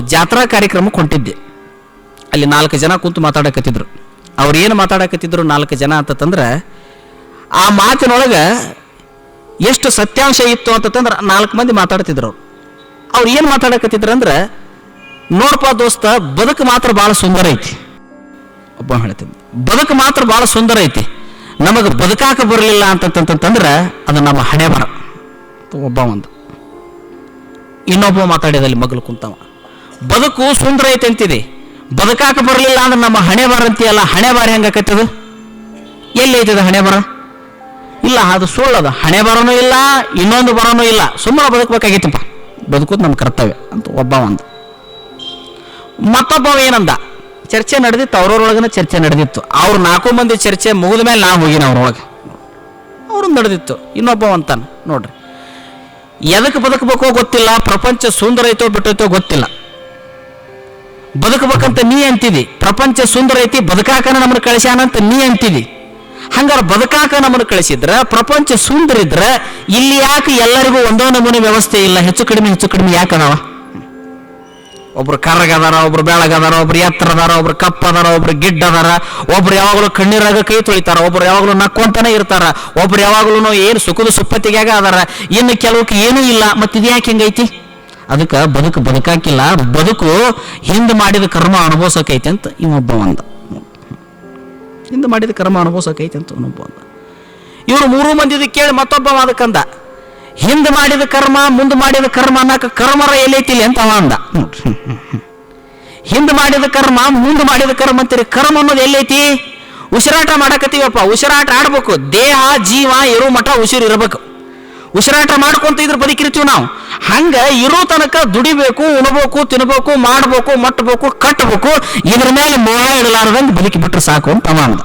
ಜಾತ್ರಾ ಕಾರ್ಯಕ್ರಮಕ್ಕೆ ಹೊಂಟಿದ್ದೆ. ಅಲ್ಲಿ ನಾಲ್ಕು ಜನ ಕೂತು ಮಾತಾಡಕತ್ತಿದ್ರು. ಅವ್ರು ಏನು ಮಾತಾಡಕತ್ತಿದ್ರು ನಾಲ್ಕು ಜನ ಅಂತಂದ್ರೆ ಆ ಮಾತಿನೊಳಗೆ ಎಷ್ಟು ಸತ್ಯಾಂಶ ಇತ್ತು ಅಂತಂದ್ರೆ ನಾಲ್ಕು ಮಂದಿ ಮಾತಾಡ್ತಿದ್ರು ಅವ್ರು. ಅವ್ರು ಏನು ಮಾತಾಡಕತ್ತಿದ್ರು ಅಂದ್ರೆ ನೋಡಪ್ಪ ದೋಸ್ತ, ಬದುಕು ಮಾತ್ರ ಭಾಳ ಸುಂದರ ಐತಿ. ಒಬ್ಬ ಹೇಳ್ತೀನಿ ಬದುಕು ಮಾತ್ರ ಭಾಳ ಸುಂದರ ಐತಿ. ನಮಗೆ ಬದುಕಾಕ ಬರಲಿಲ್ಲ ಅಂತಂತಂತಂದ್ರೆ ಅದು ನಮ್ಮ ಹಣೆ ಬರ ಒಬ್ಬ ಒಂದು. ಇನ್ನೊಬ್ಬ ಮಾತಾಡಿದಲ್ಲಿ ಮಗಳು ಕುಂತವ. ಬದುಕು ಸುಂದರ ಐತೆ ಅಂತಿದೆ. ಬದುಕಾಕ ಬರಲಿಲ್ಲ ಅಂದ್ರೆ ನಮ್ಮ ಹಣೆ ಬಾರ ಅಂತೀಯಲ್ಲ, ಹಣೆ ಬಾರ ಹೆಂಗಾಕತ್ತದು ಎಲ್ಲಿ ಐತದ ಹಣೆ ಬರ? ಇಲ್ಲ, ಅದು ಸುಳ್ಳದ. ಹಣೆ ಬರನೂ ಇಲ್ಲ, ಇನ್ನೊಂದು ಬರನೂ ಇಲ್ಲ. ಸುಮ್ಮನೆ ಬದುಕಬೇಕಾಗೈತಪ್ಪ ಬದುಕೋದು ನಮ್ಮ ಕರ್ತವ್ಯ ಅಂತ ಒಬ್ಬ ಒಂದು. ಮತ್ತೊಬ್ಬ ಏನಂದ? ಚರ್ಚೆ ನಡೆದಿತ್ತು, ಅವ್ರವ್ರೊಳಗನ ಚರ್ಚೆ ನಡೆದಿತ್ತು. ಅವ್ರು ನಾಲ್ಕು ಮಂದಿ ಚರ್ಚೆ ಮುಗಿದ ಮೇಲೆ ನಾವು ಹೋಗಿನ ಅವ್ರೊಳಗೆ. ಅವ್ರು ನಡೆದಿತ್ತು. ಇನ್ನೊಬ್ಬ ಅಂತಾನೆ, ನೋಡ್ರಿ. ಎದಕ್ಕೆ ಬದುಕಬೇಕೋ ಗೊತ್ತಿಲ್ಲ, ಪ್ರಪಂಚ ಸುಂದರ ಐತೋ ಬಿಟ್ಟೈತೋ ಗೊತ್ತಿಲ್ಲ. ಬದುಕಬೇಕಂತ ನೀ ಅಂತಿದಿ ಪ್ರಪಂಚ ಸುಂದರ ಐತಿ, ಬದುಕಾಕನ ನಮ್ಮನ್ನು ಕಳಿಸ್ಯಾನಂತ ನೀ ಅಂತಿದಿ ಹಂಗಾರೆ ಬದುಕಾಕ ನಮ್ಮನ್ನು ಕಳಿಸಿದ್ರ, ಪ್ರಪಂಚ ಸುಂದರ ಇದ್ರೆ, ಇಲ್ಲಿ ಯಾಕೆ ಎಲ್ಲರಿಗೂ ಒಂದೋ ನಮೂನೆ ವ್ಯವಸ್ಥೆ ಇಲ್ಲ? ಹೆಚ್ಚು ಕಡಿಮೆ ಹೆಚ್ಚು ಕಡಿಮೆ ಯಾಕೆ ಅದಾವ? ಒಬ್ರು ಕರಗದಾರ ಒಬ್ರು ಬೆಳಗದಾರ ಒಬ್ರು ಎತ್ತರ ಅದಾರ, ಒಬ್ರು ಕಪ್ಪ ಅದಾರ, ಒಬ್ರು ಗಿಡ್ಡ ಅದಾರ, ಒಬ್ರು ಯಾವಾಗಲೂ ಕಣ್ಣೀರಾಗ ಕೈ ತೊಳಿತಾರ, ಒಬ್ರು ಯಾವಾಗಲೂ ನಕ್ಕೊಂತಾನೆ ಇರ್ತಾರ, ಒಬ್ರು ಯಾವಾಗಲೂ ಏನು ಸುಖದ ಸುಪ್ಪತ್ತಿಗೆ ಅದಾರ, ಇನ್ನು ಕೆಲವಕ್ಕೆ ಏನೂ ಇಲ್ಲ ಮತ್ತೆ ಇದ್ಯಾಕೆ ಹಿಂಗೈತಿ? ಅದಕ್ಕೆ ಬದುಕು ಬದುಕಾಕಿಲ್ಲ. ಬದುಕು ಹಿಂದೆ ಮಾಡಿದ ಕರ್ಮ ಅನುಭವಿಸೋಕೈತೆ ಅಂತ ಇವನೊಬ್ಬ ಒಂದ. ಹಿಂದೆ ಮಾಡಿದ ಕರ್ಮ ಅನುಭವಿಸೋಕೈತೆ ಅಂತ ಇನ್ನೊಬ್ಬ ಒಂದ. ಇವರು ಮೂರು ಮಂದಿದ ಕೇಳಿ ಮತ್ತೊಬ್ಬ ಅದಕ್ಕಂದ ಹಿಂದೆ ಮಾಡಿದ ಕರ್ಮ, ಮುಂದೆ ಮಾಡಿದ ಕರ್ಮ ಅನ್ನಕ ಕರ್ಮರ ಎಲ್ಲೈತಿಲ್ಲ ಅಂತ ಅವ ಅಂದ. ಹಿಂದೆ ಮಾಡಿದ ಕರ್ಮ, ಮುಂದೆ ಮಾಡಿದ ಕರ್ಮ ಅಂತೀರಿ. ಕರ್ಮ ಅನ್ನೋದು ಎಲ್ಲೈತಿ ಉಸಿರಾಟ ಮಾಡಕತ್ತೀವಪ್ಪ. ಉಸಿರಾಟ ಆಡ್ಬೇಕು. ದೇಹ, ಜೀವ, ಇರೋ ಮಠ, ಉಸಿರು ಇರಬೇಕು. ಉಸಿರಾಟ ಮಾಡ್ಕೊಂತ ಇದ್ರ ಬದುಕಿರ್ತೀವಿ ನಾವು. ಹಂಗೆ ಇರೋ ತನಕ ದುಡಿಬೇಕು, ಉಣಬೇಕು, ತಿನ್ಬೇಕು, ಮಾಡಬೇಕು, ಮಟ್ಟಬೇಕು ಕಟ್ಟಬೇಕು ಇದ್ರ ಮೇಲೆ ಮೋಹ ಇಡಲಾರ್ದಂಗೆ ಬದುಕಿ ಬಿಟ್ಟರೆ ಸಾಕು ಅಂತ ಅಂದ.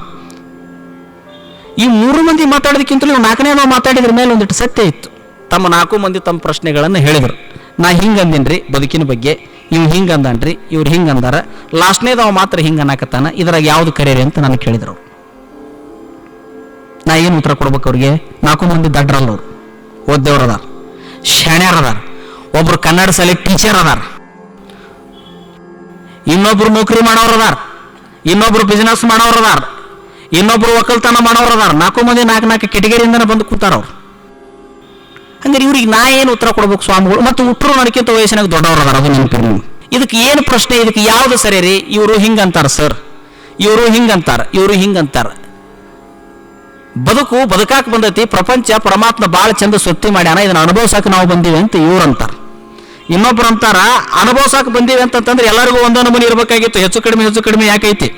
ಈ ಮೂರು ಮಂದಿ ಮಾತಾಡೋದಕ್ಕಿಂತಲೂ ನಾಲ್ಕನೇ ನಾವು ಮಾತಾಡಿದ್ರ ಮೇಲೆ ಒಂದಿಟ್ಟು ಸತ್ಯ ಇತ್ತು. ತಮ್ಮ ನಾಲ್ಕು ಮಂದಿ ತಮ್ಮ ಪ್ರಶ್ನೆಗಳನ್ನು ಹೇಳಿದರು. ನಾ ಹಿಂಗೆ ಅಂದಿನ್ರಿ, ಬದುಕಿನ ಬಗ್ಗೆ ಇವ್ ಹಿಂಗೆ ಅಂದನ್ರಿ, ಇವ್ರು ಹಿಂಗೆ ಅಂದಾರ. ಲಾಸ್ಟ್ನೇದು ಅವ ಮಾತ್ರ ಹಿಂಗೆ ಅನ್ನಕತ್ತಾನ, ಇದ್ರಾಗ ಯಾವ್ದು ಕರೀರಿ ಅಂತ ನನಗೆ ಕೇಳಿದ್ರು. ನಾ ಏನು ಉತ್ತರ ಕೊಡ್ಬೇಕು ಅವ್ರಿಗೆ? ನಾಲ್ಕು ಮಂದಿ ದಡ್ರಲ್ಲ ಅವ್ರು. ಓದ್ದವ್ರು ಅದಾರ, ಶಾಣ್ಯಾರ ಅದಾರ, ಒಬ್ರು ಕನ್ನಡ ಶಾಲೆ ಟೀಚರ್ ಅದಾರ. ಇನ್ನೊಬ್ರು ನೌಕರಿ ಮಾಡೋರು ಅದಾರ, ಇನ್ನೊಬ್ರು ಬಿಸ್ನೆಸ್ ಮಾಡೋರು ಅದಾರ, ಇನ್ನೊಬ್ರು ಒಕ್ಕಲ್ತನ ಮಾಡೋರು ಅದಾರ. ನಾಲ್ಕು ಮಂದಿ, ನಾಲ್ಕು ನಾಲ್ಕು ಕೆಟಗರಿಯಿಂದನೇ ಬಂದು ಕೂತಾರ ಅವ್ರು. ಹಂಗಾರೆ ಇವ್ರಿಗೆ ನಾ ಏನು ಉತ್ತರ ಕೊಡ್ಬೇಕು ಸ್ವಾಮಿಗಳು? ಮತ್ತು ಹುಟ್ಟರು ನನಗಿಂತ ವಯಸ್ಸಿನಾಗ ದೊಡ್ಡವ್ರು ಅದಾರ ಅದು ನೆನಪಿರಿ ಇದಕ್ಕೆ ಏನು ಪ್ರಶ್ನೆ? ಇದಕ್ಕೆ ಯಾವ್ದು ಸರಿ ರೀ? ಇವರು ಹಿಂಗಂತಾರ ಸರ್. ಇವರು ಹಿಂಗಂತಾರ ಇವರು ಹಿಂಗಂತಾರ ಬದುಕು ಬದುಕಾಕ್ ಬಂದೈತಿ, ಪ್ರಪಂಚ ಪರಮಾತ್ಮ ಭಾಳ ಚಂದ ಸೃಷ್ಟಿ ಮಾಡ್ಯಾನ, ಇದನ್ನ ಅನುಭವಿಸಾಕ ನಾವು ಬಂದೀವಿ ಅಂತ ಇವ್ರು ಅಂತಾರೆ. ಇನ್ನೊಬ್ರು ಅಂತಾರ, ಅನುಭವಿಸಾಕ ಬಂದೀವಿ ಅಂತಂತಂದ್ರೆ ಎಲ್ಲರಿಗೂ ಒಂದೊಂದು ನಮೂನಿ ಇರಬೇಕಾಗಿತ್ತು, ಹೆಚ್ಚು ಕಡಿಮೆ ಹೆಚ್ಚು ಕಡಿಮೆ ಯಾಕೈತಿ?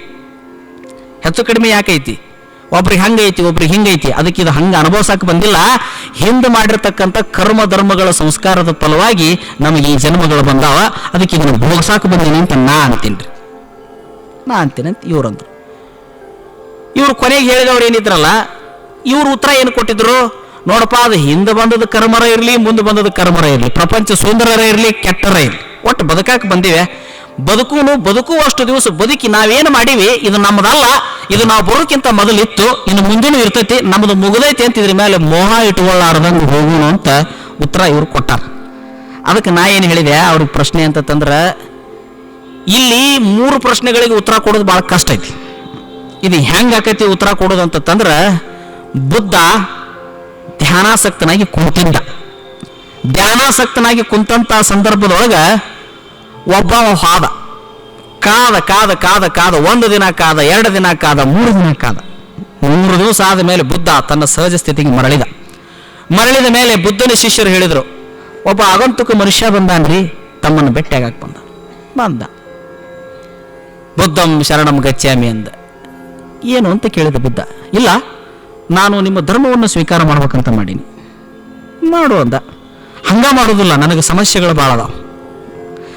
ಹೆಚ್ಚು ಕಡಿಮೆ ಯಾಕೈತಿ? ಒಬ್ರಿಗೆ ಹಂಗೈತಿ, ಒಬ್ರಿಗೆ ಹಿಂಗೈತಿ, ಅದಕ್ಕೆ ಇದು ಹಂಗೆ ಅನುಭವಿಸಕ್ಕೆ ಬಂದಿಲ್ಲ. ಹಿಂದೆ ಮಾಡಿರ್ತಕ್ಕಂಥ ಕರ್ಮ, ಧರ್ಮಗಳ ಸಂಸ್ಕಾರದ ಫಲವಾಗಿ ನಮಗೆ ಈ ಜನ್ಮಗಳು ಬಂದಾವ, ಅದಕ್ಕೆ ಇದನ್ನು ಭೋಗಸಾಕ ಬಂದೀನಿ ಅಂತ ನಾ ಅಂತೀನಿ. ನಾ ಅಂತೀನಿ ಅಂತ ಇವ್ರಂದ್ರು ಇವ್ರು ಕೊನೆಗೆ ಹೇಳಿದವ್ರು ಏನಿದ್ರಲ್ಲ ಇವ್ರು ಉತ್ತರ ಏನು ಕೊಟ್ಟಿದ್ರು? ನೋಡಪ್ಪ, ಅದು ಹಿಂದೆ ಬಂದದ ಕರ್ಮರ ಇರಲಿ, ಮುಂದೆ ಬಂದದ ಕರ್ಮರ ಇರಲಿ. ಪ್ರಪಂಚ ಸುಂದರರ ಇರಲಿ, ಕೆಟ್ಟರ ಇರಲಿ. ಒಟ್ಟು ಬದುಕಾಕ ಬಂದಿವೆ. ಬದುಕೂನು ಬದುಕುವಷ್ಟು ದಿವಸ ಬದುಕಿ ನಾವೇನು ಮಾಡೀವಿ? ಇದು ನಮ್ಮದಲ್ಲ ಇದು ನಾವು ಬರೋಕ್ಕಿಂತ ಮೊದಲಿತ್ತು. ಇನ್ನು ಮುಂದಿನ ಇರ್ತೈತಿ. ನಮ್ಮದು ಮುಗಿದೈತಿ ಅಂತ ಇದ್ರ ಮೇಲೆ ಮೋಹ ಇಟ್ಕೊಳ್ಳಾರ್ದಂಗೆ ಹೋಗೋಣ ಅಂತ ಉತ್ತರ ಇವ್ರು ಕೊಟ್ಟಾರ. ಅದಕ್ಕೆ ನಾ ಏನು ಹೇಳಿದೆ? ಅವ್ರಿಗೆ ಪ್ರಶ್ನೆ ಅಂತಂದ್ರೆ ಇಲ್ಲಿ ಮೂರು ಪ್ರಶ್ನೆಗಳಿಗೆ ಉತ್ತರ ಕೊಡೋದು ಭಾಳ ಕಷ್ಟ ಐತಿ. ಇದು ಹೆಂಗೆ ಆಕೈತಿ ಉತ್ತರ ಕೊಡೋದು ಅಂತಂದ್ರೆ ಬುದ್ಧ ಧ್ಯಾನಾಸಕ್ತನಾಗಿ ಕುಂತಿದ್ದ. ಧ್ಯಾನಾಸಕ್ತನಾಗಿ ಕುಂತಂತ ಸಂದರ್ಭದೊಳಗೆ ಒಬ್ಬ ಹಾದ. ಕಾದ ಕಾದ ಕಾದ ಕಾದ, ಒಂದು ದಿನ ಕಾದ, ಎರಡು ದಿನ ಕಾದ, ಮೂರು ದಿನ ಕಾದ. ಮೂರು ದಿವಸ ಆದ ಮೇಲೆ ಬುದ್ಧ ತನ್ನ ಸಹಜ ಸ್ಥಿತಿಗೆ ಮರಳಿದ. ಮರಳಿದ ಮೇಲೆ ಬುದ್ಧನ ಶಿಷ್ಯರು ಹೇಳಿದರು, ಒಬ್ಬ ಆಗಂತುಕ ಮನುಷ್ಯ ಬಂದಾನ್ರಿ, ತಮ್ಮನ್ನು ಭೇಟಿಯಾಗಕ್ಕೆ ಬಂದ. ಬಂದ. ಬುದ್ಧಂ ಶರಣಂ ಗಚ್ಚಾಮಿ ಅಂದ. ಏನು? ಅಂತ ಕೇಳಿದ ಬುದ್ಧ. ಇಲ್ಲ ನಾನು ನಿಮ್ಮ ಧರ್ಮವನ್ನು ಸ್ವೀಕಾರ ಮಾಡ್ಬೇಕಂತ ಮಾಡೀನಿ. ಮಾಡು ಅಂದ. ಹಂಗ ಮಾಡೋದಿಲ್ಲ, ನನಗೆ ಸಮಸ್ಯೆಗಳು ಭಾಳ ಅದಾವ.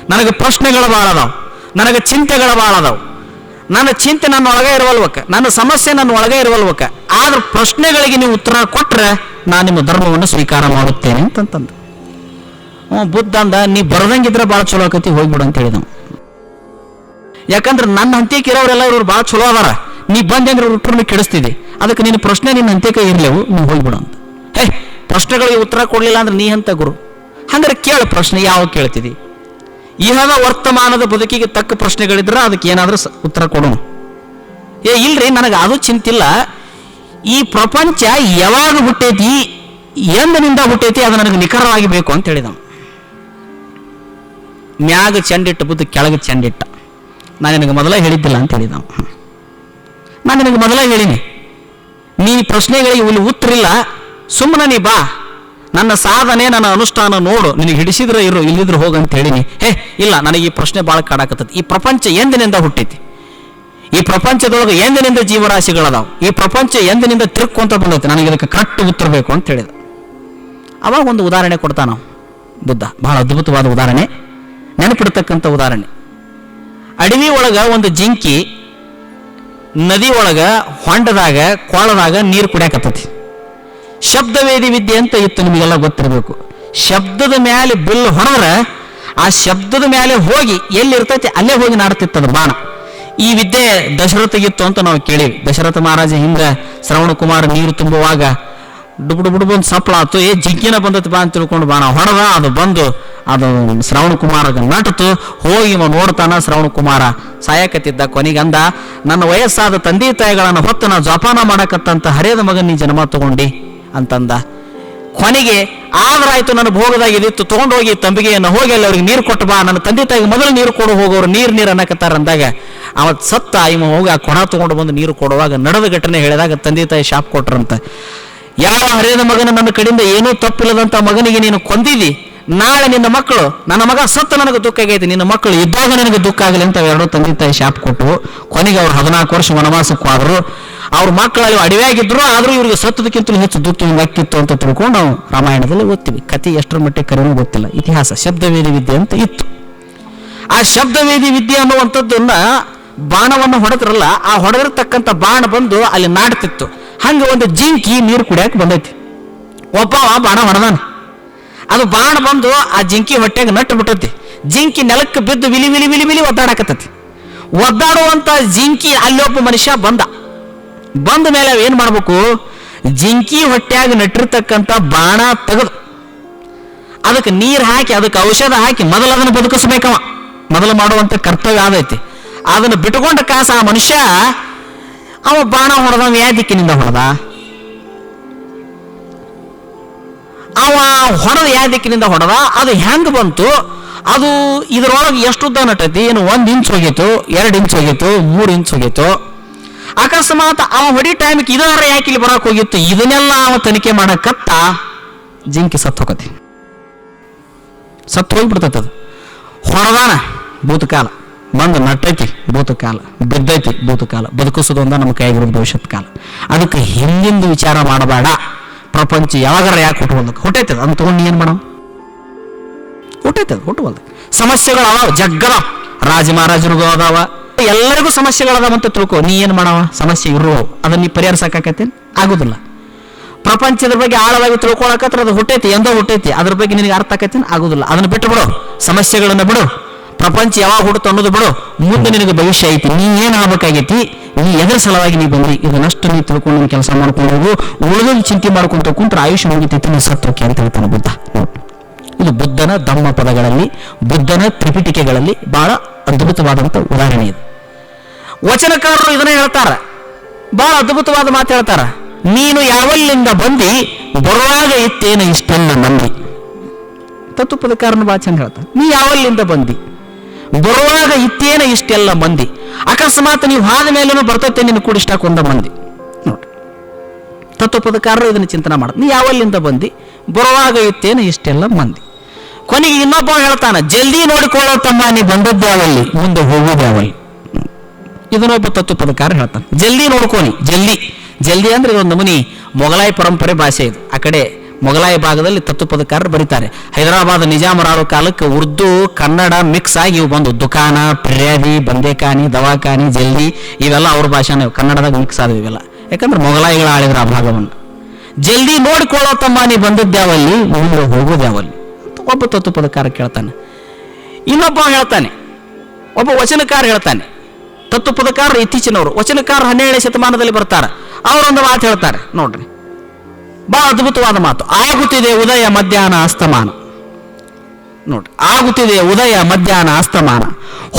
ನನಗೆ ಪ್ರಶ್ನೆಗಳು ಭಾಳ ಅದಾವ. ನನಗೆ ಚಿಂತೆಗಳು ಭಾಳ ಅದಾವ. ನನ್ನ ಚಿಂತೆ ನನ್ನ ಒಳಗೆ ಇರವಲ್ವಕ್ಕ. ನನ್ನ ಸಮಸ್ಯೆ ನನ್ನ ಒಳಗೆ ಇರವಲ್ವಕ್ಕ. ಆದ್ರೆ ಪ್ರಶ್ನೆಗಳಿಗೆ ನೀವು ಉತ್ತರ ಕೊಟ್ರೆ ನಾನು ನಿಮ್ಮ ಧರ್ಮವನ್ನು ಸ್ವೀಕಾರ ಮಾಡುತ್ತೇನೆ ಅಂತಂತಂದ. ಬುದ್ಧ ಅಂದ, ನೀ ಬರದಂಗಿದ್ರೆ ಭಾಳ ಚಲೋ ಆಕತಿ, ಹೋಗ್ಬಿಡು ಅಂತ ಹೇಳಿದನು. ಯಾಕಂದ್ರೆ ನನ್ನ ಹಂತಿಯಕ್ಕೆ ಇರೋರೆಲ್ಲ ಇವ್ರು ಭಾಳ ಚಲೋ ಅದಾರ. ನೀ ಬಂದೆ ಅಂದ್ರೆ ಉತ್ತರನ ಕೆಡಿಸ್ತಿದೆ. ಅದಕ್ಕೆ ನಿನ್ನ ಪ್ರಶ್ನೆ ನಿನ್ನ ಹಂತಿಯಕ್ಕೆ ಇರಲೇವು ನೀವು ಹೋಗ್ಬಿಡು ಅಂತ. ಹೇ, ಪ್ರಶ್ನೆಗಳಿಗೆ ಉತ್ತರ ಕೊಡ್ಲಿಲ್ಲ ಅಂದ್ರೆ ನೀ ಅಂತ ಗುರು? ಹಂಗಾರೆ ಕೇಳು ಪ್ರಶ್ನೆ, ಯಾವ ಕೇಳ್ತಿದಿ? ಇಹದ ವರ್ತಮಾನದ ಬದುಕಿಗೆ ತಕ್ಕ ಪ್ರಶ್ನೆಗಳಿದ್ರೆ ಅದಕ್ಕೆ ಏನಾದರೂ ಉತ್ತರ ಕೊಡೋಣ ಏ, ಇಲ್ರಿ, ನನಗೆ ಅದು ಚಿಂತಿಲ್ಲ. ಈ ಪ್ರಪಂಚ ಯಾವಾಗ ಹುಟ್ಟೈತಿ, ಎಂದಿನಿಂದ ಹುಟ್ಟೈತಿ, ಅದು ನನಗೆ ನಿಖರವಾಗಿ ಬೇಕು ಅಂತ ಹೇಳಿದ ಮ್ಯಾಗ ಚೆಂಡಿಟ್ಟ ಬುದ್ಧ ಕೆಳಗೆ ಚೆಂಡಿಟ್ಟ. ನಾನು ನಿನಗೆ ಮೊದಲೇ ಹೇಳಿದ್ದಿಲ್ಲ ಅಂತ ಹೇಳಿದ. ನಾನು ನಿನಗೆ ಮೊದಲೇ ಹೇಳಿನಿ. ನೀ ಪ್ರಶ್ನೆಗಳಿಗೆ ಇಲ್ಲಿ ಉತ್ತರ ಇಲ್ಲ ಸುಮ್ಮನೆ ನೀ ಬಾ. ನನ್ನ ಸಾಧನೆ, ನನ್ನ ಅನುಷ್ಠಾನ ನೋಡು. ನಿನಗೆ ಹಿಡಿಸಿದ್ರೆ ಇರು ಇಲ್ಲಿದ್ರೆ ಹೋಗು ಅಂತ ಹೇಳಿನಿ. ಹೇ, ಇಲ್ಲ, ನನಗೆ ಈ ಪ್ರಶ್ನೆ ಭಾಳ ಕಾಡಾಕತ್ತದ. ಈ ಪ್ರಪಂಚ ಎಂದಿನಿಂದ ಹುಟ್ಟೈತಿ? ಈ ಪ್ರಪಂಚದೊಳಗೆ ಎಂದಿನಿಂದ ಜೀವರಾಶಿಗಳದಾವು? ಈ ಪ್ರಪಂಚ ಎಂದಿನಿಂದ ತಿರ್ಕೊಂತ ಬಂದೈತೆ? ನನಗೆ ಇದಕ್ಕೆ ಕರೆಕ್ಟ್ ಉತ್ತರ ಬೇಕು ಅಂತ ಹೇಳಿದ. ಅವಾಗ ಒಂದು ಉದಾಹರಣೆ ಕೊಡ್ತಾನ ಬುದ್ಧ ಬಹಳ ಅದ್ಭುತವಾದ ಉದಾಹರಣೆ. ನೆನಪಿಡ್ತಕ್ಕಂಥ ಉದಾಹರಣೆ. ಅಡವಿ ಒಳಗ ಒಂದು ಜಿಂಕಿ ನದಿ ಒಳಗ ಹೊಂಡದಾಗ ಕೊಳದಾಗ ನೀರು ಕುಡಿಯಾಕತ್ತತಿ. ಶಬ್ದವೇದಿ ವಿದ್ಯೆ ಅಂತ ಇತ್ತು ನಿಮಗೆಲ್ಲ ಗೊತ್ತಿರಬೇಕು. ಶಬ್ದದ ಮೇಲೆ ಬಿಲ್ ಹೊಡೆದ್ರೆ, ಆ ಶಬ್ದದ ಮೇಲೆ ಹೋಗಿ ಎಲ್ಲಿ ಇರ್ತೈತಿ ಅಲ್ಲೇ ಹೋಗಿ ನಾಡ್ತಿತ್ತದ ಬಾಣ. ಈ ವಿದ್ಯೆ ದಶರಥಗಿತ್ತು ಅಂತ ನಾವು ಕೇಳಿವಿ. ದಶರಥ ಮಹಾರಾಜ ಹಿಂದೆ ಶ್ರವಣ ಕುಮಾರ್ ನೀರು ತುಂಬುವಾಗ ಡುಬು ಡುಬು ಡುಬು ಸಪ್ಳ ಆತು, ಏ ಜಿಗ್ಗಿನ ಬಂದತ್ ಬಾ ಅಂತ ತಿಳ್ಕೊಂಡು ಬಾಣ ಹೊಡೆದ, ಅದು ಬಂದು ಅದು ಶ್ರವಣ ಕುಮಾರ ನಟತು, ಹೋಗಿ ಇವ ನೋಡ್ತಾನ ಶ್ರವಣ ಕುಮಾರ. ಸಾಯಕತ್ತಿದ್ದ ಕೊನೆಗಂದ ನನ್ನ ವಯಸ್ಸಾದ ತಂದೆ ತಾಯಿಗಳನ್ನು ಹೊತ್ತು ನಾ ಜಪಾನ ಮಾಡಕತ್ತಂತ ಹರಿಯದ ಮಗನ್ ನೀ ಜನ್ಮ ತಗೊಂಡಿ. ಅಂತಂದ. ಕೊನೆಗೆ, ಆದ್ರಾಯ್ತು, ನನ್ನ ಭೋಗದಾಗ ಇದಿತ್ತು, ತಗೊಂಡೋಗಿ ತಂಬಿಗೆಯನ್ನು, ಹೋಗಿ ಅಲ್ಲಿ ಅವ್ರಿಗೆ ನೀರು ಕೊಟ್ಟು ಬಾ, ನನ್ನ ತಂದೆ ತಾಯಿಗೆ ಮೊದಲು ನೀರು ಕೊಡು, ಹೋಗೋರು ನೀರು ನೀರು ಅನ್ನಕತ್ತಾರ ಅಂದಾಗ ಅವತ್ ಸತ್ತ, ಇವ ಹೋಗಿ ಆ ಕೊಣ ತಗೊಂಡು ಬಂದು ನೀರು ಕೊಡುವಾಗ ನಡೆದ ಘಟನೆ ಹೇಳಿದಾಗ ತಂದೆ ತಾಯಿ ಶಾಪ್ ಕೊಟ್ರಂತ. ಯಾವ ಹರಿಯದ ಮಗನ ನನ್ನ ಕಡೆಯಿಂದ ಏನೂ ತಪ್ಪಿಲ್ಲದಂತ ಮಗನಿಗೆ ನೀನು ಕೊಂದಿದಿ? ನಾಳೆ ನಿನ್ನ ಮಕ್ಕಳು, ನನ್ನ ಮಗ ಸತ್ತ ನನಗೆ ದುಃಖ ಆಗೈತಿ, ನಿನ್ನ ಮಕ್ಕಳು ಇದ್ದಾಗ ನನಗೆ ದುಃಖ ಆಗಲಿ ಅಂತ ಎರಡು ತಂದೆ ತಾಯಿ ಶಾಪ್ ಕೊಟ್ಟು ಕೊನೆಗೆ ಅವ್ರು ಹದಿನಾಲ್ಕು ವರ್ಷ ವನವಾಸಕ್ಕೆ ಆದರು. ಅವ್ರ ಮಕ್ಕಳು ಆಗಿದ್ರು, ಆದರೂ ಇವರಿಗೆ ಸತ್ತದಕ್ಕಿಂತಲೂ ಹೆಚ್ಚು ದುಃಖ ಹಿಂಗಾಗ್ತಿತ್ತು ಅಂತ ತಿಳ್ಕೊಂಡು ನಾವು ರಾಮಾಯಣದಲ್ಲಿ ಓದ್ತೀವಿ. ಕತೆ ಎಷ್ಟರ ಮಟ್ಟಿಗೆ ಕರೆನೂ ಗೊತ್ತಿಲ್ಲ. ಇತಿಹಾಸ ಶಬ್ದವೇದಿ ವಿದ್ಯೆ ಅಂತ ಇತ್ತು. ಆ ಶಬ್ದವೇದಿ ವಿದ್ಯೆ ಅನ್ನುವಂಥದ್ದನ್ನ ಬಾಣವನ್ನು ಹೊಡೆದ್ರಲ್ಲ, ಆ ಹೊಡೆದಿರ್ತಕ್ಕಂಥ ಬಾಣ ಬಂದು ಅಲ್ಲಿ ನಾಡ್ತಿತ್ತು ಹಂಗೆ ಒಂದು ಜಿಂಕಿ ನೀರು ಕುಡಿಯಕ್ಕೆ ಬಂದೈತಿ. ಒಬ್ಬ ಬಾಣ ಹೊಡೆದಾನ. ಅದು ಬಾಣ ಬಂದು ಆ ಜಿಂಕಿ ಹೊಟ್ಟೆಗೆ ನಟ್ಟು ಬಿಟ್ಟತಿ ಜಿಂಕಿ ನೆಲಕ್ಕೆ ಬಿದ್ದು ವಿಲಿ ವಿಲಿ ವಿಲಿ ವಿಲಿ ಒದ್ದಾಡಕತ್ತತಿ. ಒದ್ದಾಡುವಂತ ಜಿಂಕಿ ಅಲ್ಲಿ ಒಬ್ಬ ಮನುಷ್ಯ ಬಂದ. ಬಂದ ಮೇಲೆ ಏನ್ ಮಾಡ್ಬೇಕು? ಜಿಂಕಿ ಹೊಟ್ಟೆಯಾಗ ನಟ್ಟಿರ್ತಕ್ಕಂಥ ಬಾಣ ತೆಗೆದು ಅದಕ್ಕೆ ನೀರು ಹಾಕಿ, ಅದಕ್ಕೆ ಔಷಧ ಹಾಕಿ ಮೊದಲು ಅದನ್ನು ಬದುಕಿಸ್ಬೇಕವ. ಮೊದಲು ಮಾಡುವಂತ ಕರ್ತವ್ಯ ಆದೈತಿ ಅದನ್ನು ಬಿಟ್ಕೊಂಡ ಕಾಸ ಆ ಮನುಷ್ಯ, ಅವ ಬಾಣ ಹೊಡೆದ ಯಾವ ಹೊಡೆದ. ಅವ ಹೊಡೆದ ಯಾವ ದಿಕ್ಕಿನಿಂದ ಹೊಡೆದ, ಅದು ಹೆಂಗೆ ಬಂತು? ಅದು ಇದರೊಳಗೆ ಎಷ್ಟು ಉದ್ದ ನಟೈತಿ ಏನು ಒಂದು ಇಂಚ್ ಹೋಗಿತ್ತು, ಎರಡು ಇಂಚ್ ಹೋಗಿತ್ತು, ಮೂರು ಇಂಚ್ ಹೋಗಿತ್ತು. ಅಕಸ್ಮಾತ್ ಅವ ಹೊಡಿ ಟೈಮ್ಗೆ ಇದರ ಯಾಕೆ ಇಲ್ಲಿ ಬರಕ್ ಹೋಗಿತ್ತು? ಇದನ್ನೆಲ್ಲ ಅವ ತನಿಖೆ ಮಾಡಕತ್ತ ಜಿಂಕಿ ಸತ್ತು ಹೋಗತಿ ಸತ್ತು ಹೋಗ್ಬಿಡ್ತೈತೆ ಅದು. ಹೊರದಾನ, ಭೂತಕಾಲ. ಬಂದು ನಟೈತಿ ಭೂತಕಾಲ. ಬಿದ್ದೈತಿ, ಭೂತಕಾಲ. ಬದುಕಿಸೋದು ಒಂದ ನಮ್ಮ ಕೈಗಿರೋದು ಭವಿಷ್ಯತ್ ಕಾಲ. ಅದಕ್ಕೆ ಹಿಂದಿಂದು ವಿಚಾರ ಮಾಡಬೇಡ. ಪ್ರಪಂಚ ಯಾವಾಗಾರ ಯಾಕೆ ಹುಟ್ಟುವಲ್ದಕ್ಕೆ ಹುಟ್ಟೈತದ? ಅದನ್ನ ತಗೊಂಡು ಏನು ಮಾಡೋ? ಹುಟ್ಟೈತದ? ಹುಟ್ಟುವಲ್ದಕ್ಕೆ ಸಮಸ್ಯೆಗಳು ಅದಾವ, ಜಗ್ಗದ. ರಾಜ ಮಹಾರಾಜರಿಗೂ ಅದಾವ. ಎಲ್ಲರಿಗೂ ಸಮಸ್ಯೆಗಳದಾವ ಅಂತ ತಿಳ್ಕೊ. ನೀ ಏನು ಮಾಡವ? ಸಮಸ್ಯೆ ಇರುವವು. ಅದನ್ನ ನೀ ಪರಿಹರಿಸಕ್ಕಾಕತ್ತೇನ್ ಆಗೋದಿಲ್ಲ. ಪ್ರಪಂಚದ ಬಗ್ಗೆ ಆಳವಾಗಿ ತಿಳ್ಕೊಳಕತ್ರ ಅದು ಹುಟ್ಟೈತಿ. ಎಂದೋ ಹುಟ್ಟೈತಿ. ಅದ್ರ ಬಗ್ಗೆ ನಿನಗೆ ಅರ್ಥ ಆಕತ್ತೇನ್? ಆಗೋದಿಲ್ಲ. ಅದನ್ನ ಬಿಟ್ಟು ಬಿಡು ಸಮಸ್ಯೆಗಳನ್ನು ಬಿಡು. ಪ್ರಪಂಚ ಯಾವಾಗ ಹುಡುತ ಅನ್ನೋದು ಬಿಡು ಮುಂದೆ ನಿನಗೆ ಭವಿಷ್ಯ ಐತಿ. ನೀ ಏನ್ ಆಗ್ಬೇಕಾಗೈತಿ ನೀ ಎದ್ರ ಸಲುವಾಗಿ ನೀ ಬಂದಿ ಇದನ್ನಷ್ಟು ನೀ ತಿಳ್ಕೊಂಡು ನೀನ್ ಕೆಲಸ ಮಾಡ್ಕೊಂಡು ಹೋಗು. ಉಳಿದ ಚಿಂತೆ ಮಾಡ್ಕೊಂತ ಕುಂತ್ರ ಆಯುಷ್ಯ ಮುಗಿತೈತಿ ನೀ ಸತ್ವಕ್ಕೆ ಅಂತ ಹೇಳ್ತಾನೆ ಬುದ್ಧ. ಇದು ಬುದ್ಧನ ಧಮ್ಮ ಪದಗಳಲ್ಲಿ ಬುದ್ಧನ ತ್ರಿಪಿಟಿಕೆಗಳಲ್ಲಿ ಬಹಳ ಅದ್ಭುತವಾದಂತ ಉದಾಹರಣೆ ಇದೆ. ವಚನಕಾರರು ಇದನ್ನ ಹೇಳ್ತಾರ. ಬಹಳ ಅದ್ಭುತವಾದ ಮಾತು ಹೇಳ್ತಾರ. ನೀನು ಯಾವಲ್ಲಿಂದ ಬಂದಿ ಬರುವಾಗ ಇತ್ತೇನು ಇಷ್ಟೆಲ್ಲ ನಂಬಿ. ತತ್ವಪದಕಾರನ ಭಾಳ ಚಂದ ಹೇಳ್ತಾನೆ. ನೀ ಯಾವಲ್ಲಿಂದ ಬಂದಿ? ಬರುವಾಗ ಇತ್ತೇನ ಇಷ್ಟೆಲ್ಲ ಮಂದಿ. ಅಕಸ್ಮಾತ್ ನೀವು ಹಾದ ಮೇಲೂ ಬರ್ತೈತೆ ನಿನ್ನ ಕೂಡ ಇಷ್ಟ ಕೊಂದ ಮಂದಿ. ನೋಡಿ ತತ್ವಪದಕಾರರು ಇದನ್ನು ಚಿಂತನೆ ಮಾಡ ನೀ ಯಾವಲ್ಲಿಂದ ಬಂದಿ? ಬರುವಾಗ ಇತ್ತೇನ ಇಷ್ಟೆಲ್ಲ ಮಂದಿ. ಕೊನೆಗೆ ಇನ್ನೊಬ್ಬ ಹೇಳ್ತಾನೆ, ಜಲ್ದಿ ನೋಡಿಕೊಳ್ಳೋ ತಮ್ಮ, ನೀ ಬಂದದ್ದು ಯಾವಲ್ಲಿ? ಮುಂದೆ ಹೋಗೋದು ಯಾವಲ್ಲಿ? ಇದನ್ನೊಬ್ಬ ತತ್ವಪದಕಾರ ಹೇಳ್ತಾನೆ, ಜಲ್ದಿ ನೋಡ್ಕೊನಿ, ಜಲ್ದಿ. ಜಲ್ದಿ ಅಂದ್ರೆ ಇದೊಂದು ನಮೂನಿ ಮೊಘಲಾಯಿ ಪರಂಪರೆ ಭಾಷೆ ಇದು. ಆ ಕಡೆ ಮೊಘಲಾಯಿ ಭಾಗದಲ್ಲಿ ತತ್ವಪದಕಾರರು ಬರೀತಾರೆ. ಹೈದರಾಬಾದ್ ನಿಜಾಮರಾರು ಕಾಲಕ್ಕೆ ಉರ್ದು, ಕನ್ನಡ ಮಿಕ್ಸ್ ಆಗಿ ಇವು ಬಂದು. ದುಕಾನ ಫಿರ್ಯಾದಿ ಬಂದೇಕಾನಿ ದವಾಖಾನಿ ಜಲ್ದಿ ಇವೆಲ್ಲ ಅವ್ರ ಭಾಷೆನೇ ಕನ್ನಡದಾಗ ಮಿಕ್ಸ್ ಆದವು ಇವೆಲ್ಲ. ಯಾಕಂದ್ರೆ ಮೊಘಲಾಯಿಗಳು ಆಳಿದ್ರು ಆ ಭಾಗವನ್ನು. ಜಲ್ದಿ ನೋಡ್ಕೊಳ್ಳೋ ತಮ್ಮ ನೀ ಬಂದಿದ್ದಾವಲ್ಲಿ ಮುಂದೆ ಹೋಗೋದ್ಯಾವಲ್ಲಿ ಒಬ್ಬ ಒಬ್ಬ ತತ್ವಪದಕಾರ ಕೇಳ್ತಾನೆ. ಇನ್ನೊಬ್ಬ ಹೇಳ್ತಾನೆ. ಒಬ್ಬ ವಚನಕಾರ ಹೇಳ್ತಾನೆ. ತತ್ವಪದಕಾರರು ಇತ್ತೀಚಿನವರು. ವಚನಕಾರರು ಹನ್ನೆರಡನೇ ಶತಮಾನದಲ್ಲಿ ಬರ್ತಾರೆ. ಅವರೊಂದು ಮಾತು ಹೇಳ್ತಾರೆ. ನೋಡ್ರಿ. ಬಹಳ ಅದ್ಭುತವಾದ ಮಾತು. ಆಗುತ್ತಿದೆ ಉದಯ, ಮಧ್ಯಾಹ್ನ, ಅಸ್ತಮಾನ. ನೋಡಿ, ಆಗುತ್ತಿದೆ ಉದಯ, ಮಧ್ಯಾಹ್ನ, ಅಸ್ತಮಾನ.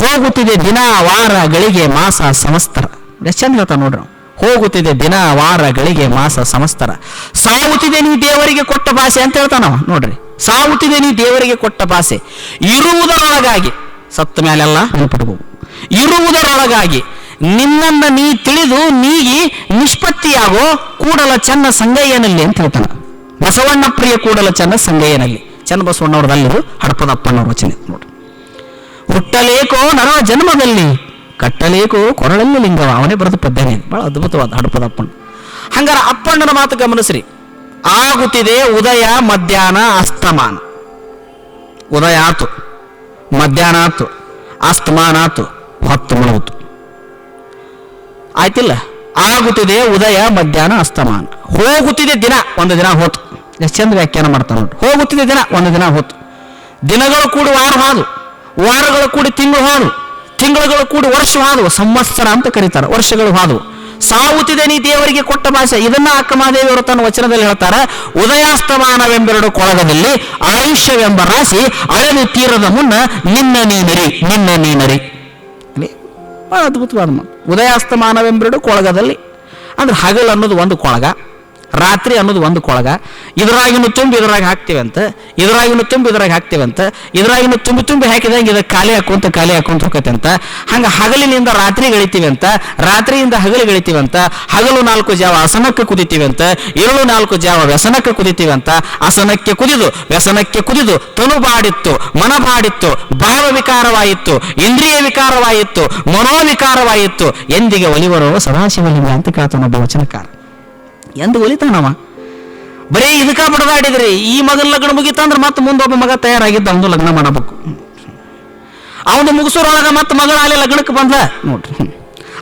ಹೋಗುತ್ತಿದೆ ದಿನ, ವಾರ, ಗಳಿಗೆ, ಮಾಸ, ಸಮಸ್ತರ. ಎಷ್ಟು ಚಂದ ಹೇಳ್ತಾ ನೋಡ್ರಿ ಹೋಗುತ್ತಿದೆ ದಿನ, ವಾರ, ಗಳಿಗೆ, ಮಾಸ, ಸಮಸ್ತರ. ಸಾಗುತ್ತಿದೆ ನೀ ದೇವರಿಗೆ ಕೊಟ್ಟ ಭಾಷೆ ಅಂತ ಹೇಳ್ತಾನವ ನೋಡ್ರಿ ಸಾಗುತ್ತಿದೆ ನೀ ದೇವರಿಗೆ ಕೊಟ್ಟ ಭಾಷೆ. ಇರುವುದರೊಳಗಾಗಿ, ಸತ್ತ ಮೇಲೆಲ್ಲ ನೆನಪಿಡ್ಬೋದು ಇರುವುದರೊಳಗಾಗಿ ನಿನ್ನನ್ನ ನೀ ತಿಳಿದು ನೀಗಿ ನಿಷ್ಪತ್ತಿಯಾಗೋ ಕೂಡಲ ಚೆನ್ನ ಸಂಗಯ್ಯನಲ್ಲಿ ಅಂತ ಹೇಳ್ತಾನ. ಬಸವಣ್ಣ ಪ್ರಿಯ ಕೂಡಲ ಚನ್ನ ಸಂಗಯ್ಯನಲ್ಲಿ ಚೆನ್ನ ಬಸವಣ್ಣವ್ರದಲ್ಲಿರು ಹಡಪದಪ್ಪನವ್ರ ವಚನೆ ನೋಡಿ ಹುಟ್ಟಲೇಕೋ ನರ ಜನ್ಮದಲ್ಲಿ, ಕಟ್ಟಲೇಕೋ ಕೊರಳಲ್ಲಿ ಲಿಂಗವ, ಅವನೇ ಬರೆದು ಪದ್ಯನೇ ಬಹಳ ಅದ್ಭುತವಾದ ಹಡಪದಪ್ಪಣ್ಣ ಹಂಗಾರ ಅಪ್ಪಣ್ಣನ ಮಾತು ಗಮನಿಸ್ರಿ. ಆಗುತ್ತಿದೆ ಉದಯ ಮಧ್ಯಾಹ್ನ ಅಸ್ತಮಾನ. ಉದಯ ಆತು, ಮಧ್ಯಾಹ್ನ ಆತು, ಅಸ್ತಮಾನ ಆತು, ಹೊತ್ತು ಮುಳುಗುತ್ತು ಆಯ್ತಿಲ್ಲ. ಆಗುತ್ತಿದೆ ಉದಯ, ಮಧ್ಯಾಹ್ನ, ಅಸ್ತಮಾನ. ಹೋಗುತ್ತಿದೆ ದಿನ, ಒಂದು ದಿನ ಹೋತು ಎಷ್ಟು ಚಂದ ವ್ಯಾಖ್ಯಾನ ಮಾಡ್ತಾನೆ ನೋಡಿ ಹೋಗುತ್ತಿದೆ ದಿನ, ಒಂದು ದಿನ ಹೋತು ದಿನಗಳು ಕೂಡಿ ವಾರ ಹಾದು ವಾರಗಳು ಕೂಡಿ ತಿಂಗಳು ಹಾದು ತಿಂಗಳುಗಳು ಕೂಡಿ ವರ್ಷ ಹಾದು ಸಂವತ್ಸರ ಅಂತ ಕರೀತಾರೆ. ವರ್ಷಗಳು ಹಾದು ಸಾವುತ್ತಿದೆ ನೀ ದೇವರಿಗೆ ಕೊಟ್ಟ ಭಾಷೆ. ಇದನ್ನ ಅಕ್ಕಮಾದೇವಿಯವರು ತನ್ನ ವಚನದಲ್ಲಿ ಹೇಳ್ತಾರೆ. ಉದಯಾಸ್ತಮಾನವೆಂಬೆರಡು ಕೊಳಗದಲ್ಲಿ ಆಯುಷ್ಯವೆಂಬ ರಾಶಿ ಅಳೆದು ತೀರದ ಮುನ್ನ ನಿನ್ನ ನೀನರಿ ನಿನ್ನ ನೀನರಿ ಬಹಳ ಅದ್ಭುತವಾದ ಮಾತು ಉದಯಾಸ್ತಮಾನವೆಂಬೆರಡು ಕೊಳಗದಲ್ಲಿ. ಅಂದ್ರೆ ಹಗಲು ಅನ್ನೋದು ಒಂದು ಕೊಳಗ. ರಾತ್ರಿ ಅನ್ನೋದು ಒಂದು ಕೊಳಗ. ಇದರಾಗಿನು ತುಂಬಿ ಇದರಾಗಿ ಹಾಕ್ತೀವಿ ಅಂತ ಇದರಾಗಿನ ತುಂಬಿ ಇದರಾಗಿ ಹಾಕ್ತೀವಿ ಅಂತ ಇದರಾಗಿನ ತುಂಬಿ ತುಂಬಿ ಹಾಕಿದಂಗೆ ಇದಕ್ಕೆ ಖಾಲಿ ಹಾಕೊಂತ ಖಾಲಿ ಹಾಕೊಂತ ಹೋಗತ್ತೆ ಅಂತ. ಹಂಗ ಹಗಲಿನಿಂದ ರಾತ್ರಿ ಗಳಿತೀವಿ ಅಂತ ರಾತ್ರಿಯಿಂದ ಹಗಲಿ ಗಳಿತೀವಿ ಅಂತ ಹಗಲು ನಾಲ್ಕು ಜಾವ ಅಸನಕ್ಕೆ ಕುದಿತೀವಿ ಅಂತ ಏಳು ನಾಲ್ಕು ಜಾವ ವ್ಯಸನಕ್ಕೆ ಕುದಿತೀವಿ ಅಂತ ಅಸನಕ್ಕೆ ಕುದಿದು, ವ್ಯಸನಕ್ಕೆ ಕುದಿದು ತನು ಬಾಡಿತ್ತು ಮನ ಬಾಡಿತ್ತು ಭಾವ ವಿಕಾರವಾಯಿತು ಇಂದ್ರಿಯ ವಿಕಾರವಾಯಿತು ಮನೋವಿಕಾರವಾಯಿತು ಎಂದಿಗೆ ಒಲಿವರೋ ಸದಾಶಿವಲಿಂಗ ಅಂತ ಕೇಳ್ತಾನ ವಚನಕಾರ. ಎಂದು ಒಲಿತಾನವ. ಬರೀ ಇದಕ್ಕ ಬಡದಾಡಿದ್ರಿ, ಈ ಮಗನ ಲಗ್ನ ಮುಗಿತಂದ್ರೆ ಮತ್ತೆ ಮುಂದೊಬ್ಬ ಮಗ ತಯಾರಾಗಿದ್ದ ಅವನು ಲಗ್ನ ಮಾಡಬೇಕು. ಅವನು ಮುಗಿಸೋರೊಳಗ ಮತ್ತೆ ಮಗಳ ಅಲ್ಲಿ ಲಗ್ನಕ್ಕೆ ಬಂದ ನೋಡ್ರಿ.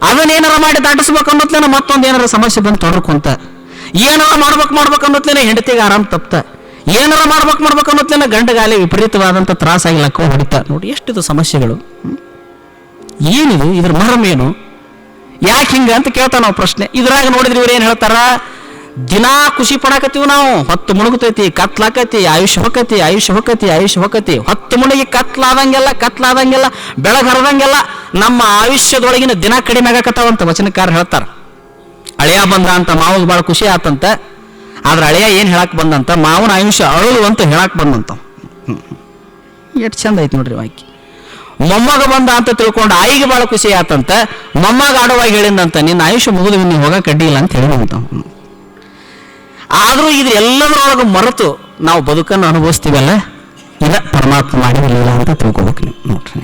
ಅದನ್ನ ಏನಾರ ಮಾಡಿ ದಾಟಿಸ್ಬೇಕು ಅನ್ನೋತ್ಲೇನ ಮತ್ತೊಂದು ಏನಾರ ಸಮಸ್ಯೆ ಬಂದು ತೊಡ್ಕೊಂತ ಏನಾರ ಮಾಡ್ಬೇಕು ಮಾಡ್ಬೇಕು ಅನ್ನೋತ್ಲೇನ ಹೆಂಡತಿಗೆ ಆರಾಮ್ ತಪ್ತ. ಏನಾರ ಮಾಡ್ಬೇಕು ಮಾಡ್ಬೇಕು ಅನ್ನೋತ್ಲೇನ ಗಂಡಗಾಲಿ ವಿಪರೀತವಾದಂಥ ತ್ರಾಸಾಗಿ ಲಕ್ಕ ಹೊಡಿತ. ನೋಡಿ ಎಷ್ಟಿದು ಸಮಸ್ಯೆಗಳು? ಏನಿದು, ಇದ್ರ ಮರ್ಮ ಏನು? ಯಾಕೆ ಹಿಂಗ ಅಂತ ಕೇಳ್ತಾನ ನಾವು ಪ್ರಶ್ನೆ. ಇದ್ರಾಗ ನೋಡಿದ್ರೆ ಇವ್ರು ಏನು ಹೇಳ್ತಾರ? ದಿನಾ ಖುಷಿ ಪಡಾಕತ್ತೀವಿ ನಾವು. ಹೊತ್ತು ಮುಳುಗುತೈತಿ ಕತ್ಲಾಕತಿ, ಆಯುಷ್ಯ ಹೊಕ್ಕತಿ ಆಯುಷ್ಯ ಹೊಕ್ಕತಿ ಆಯುಷ್ಯ ಹೊಕ್ಕತಿ. ಹೊತ್ತು ಮುಳುಗಿ ಕತ್ಲಾದಂಗೆಲ್ಲ ಕತ್ಲಾದಂಗೆಲ್ಲ, ಬೆಳಗ್ ಹರದಂಗೆಲ್ಲ ನಮ್ಮ ಆಯುಷ್ಯದೊಳಗಿನ ದಿನ ಕಡಿಮೆ ಆಗಕತ್ತಾವಂತ ವಚನಕಾರ ಹೇಳ್ತಾರ. ಅಳಿಯ ಬಂದ ಅಂತ ಮಾವಗ್ ಭಾಳ ಖುಷಿ ಆತಂತ. ಆದ್ರೆ ಅಳಿಯ ಏನ್ ಹೇಳಕ್ ಬಂದಂತ? ಮಾವನ ಆಯುಷ್ಯ ಅಳು ಅಂತ ಹೇಳಕ್ ಬಂದಂತ. ಎಷ್ಟು ಚಂದ ಐತಿ ನೋಡ್ರಿ ವಾಕ್ಯ. ಮೊಮ್ಮಗ ಬಂದ ಅಂತ ತಿಳ್ಕೊಂಡು ಆಯಿಗೆ ಭಾಳ ಖುಷಿ ಆತಂತ. ಮೊಮ್ಮಗ ಆಡುವಾಗ ಹೇಳಿದಂತ ನಿನ್ನ ಆಯುಷ್ಯ ಮುಗಿದು ಹೋಗಕ್ಕೆ ಹೋಗ ಕಡ್ಡಿಲ್ಲ ಅಂತ ಹೇಳಿದಂತ ಆದ್ರೂ ಇದು ಎಲ್ಲದರೊಳಗೆ ಮರೆತು ನಾವು ಬದುಕನ್ನು ಅನುಭವಿಸ್ತೀವಲ್ಲ? ಇಲ್ಲ, ಪರಮಾತ್ಮ ಮಾಡಿರಲಿಲ್ಲ ಅಂತ ತಿಳ್ಕೊಬೇಕು ನೀವು. ನೋಡ್ರಿ.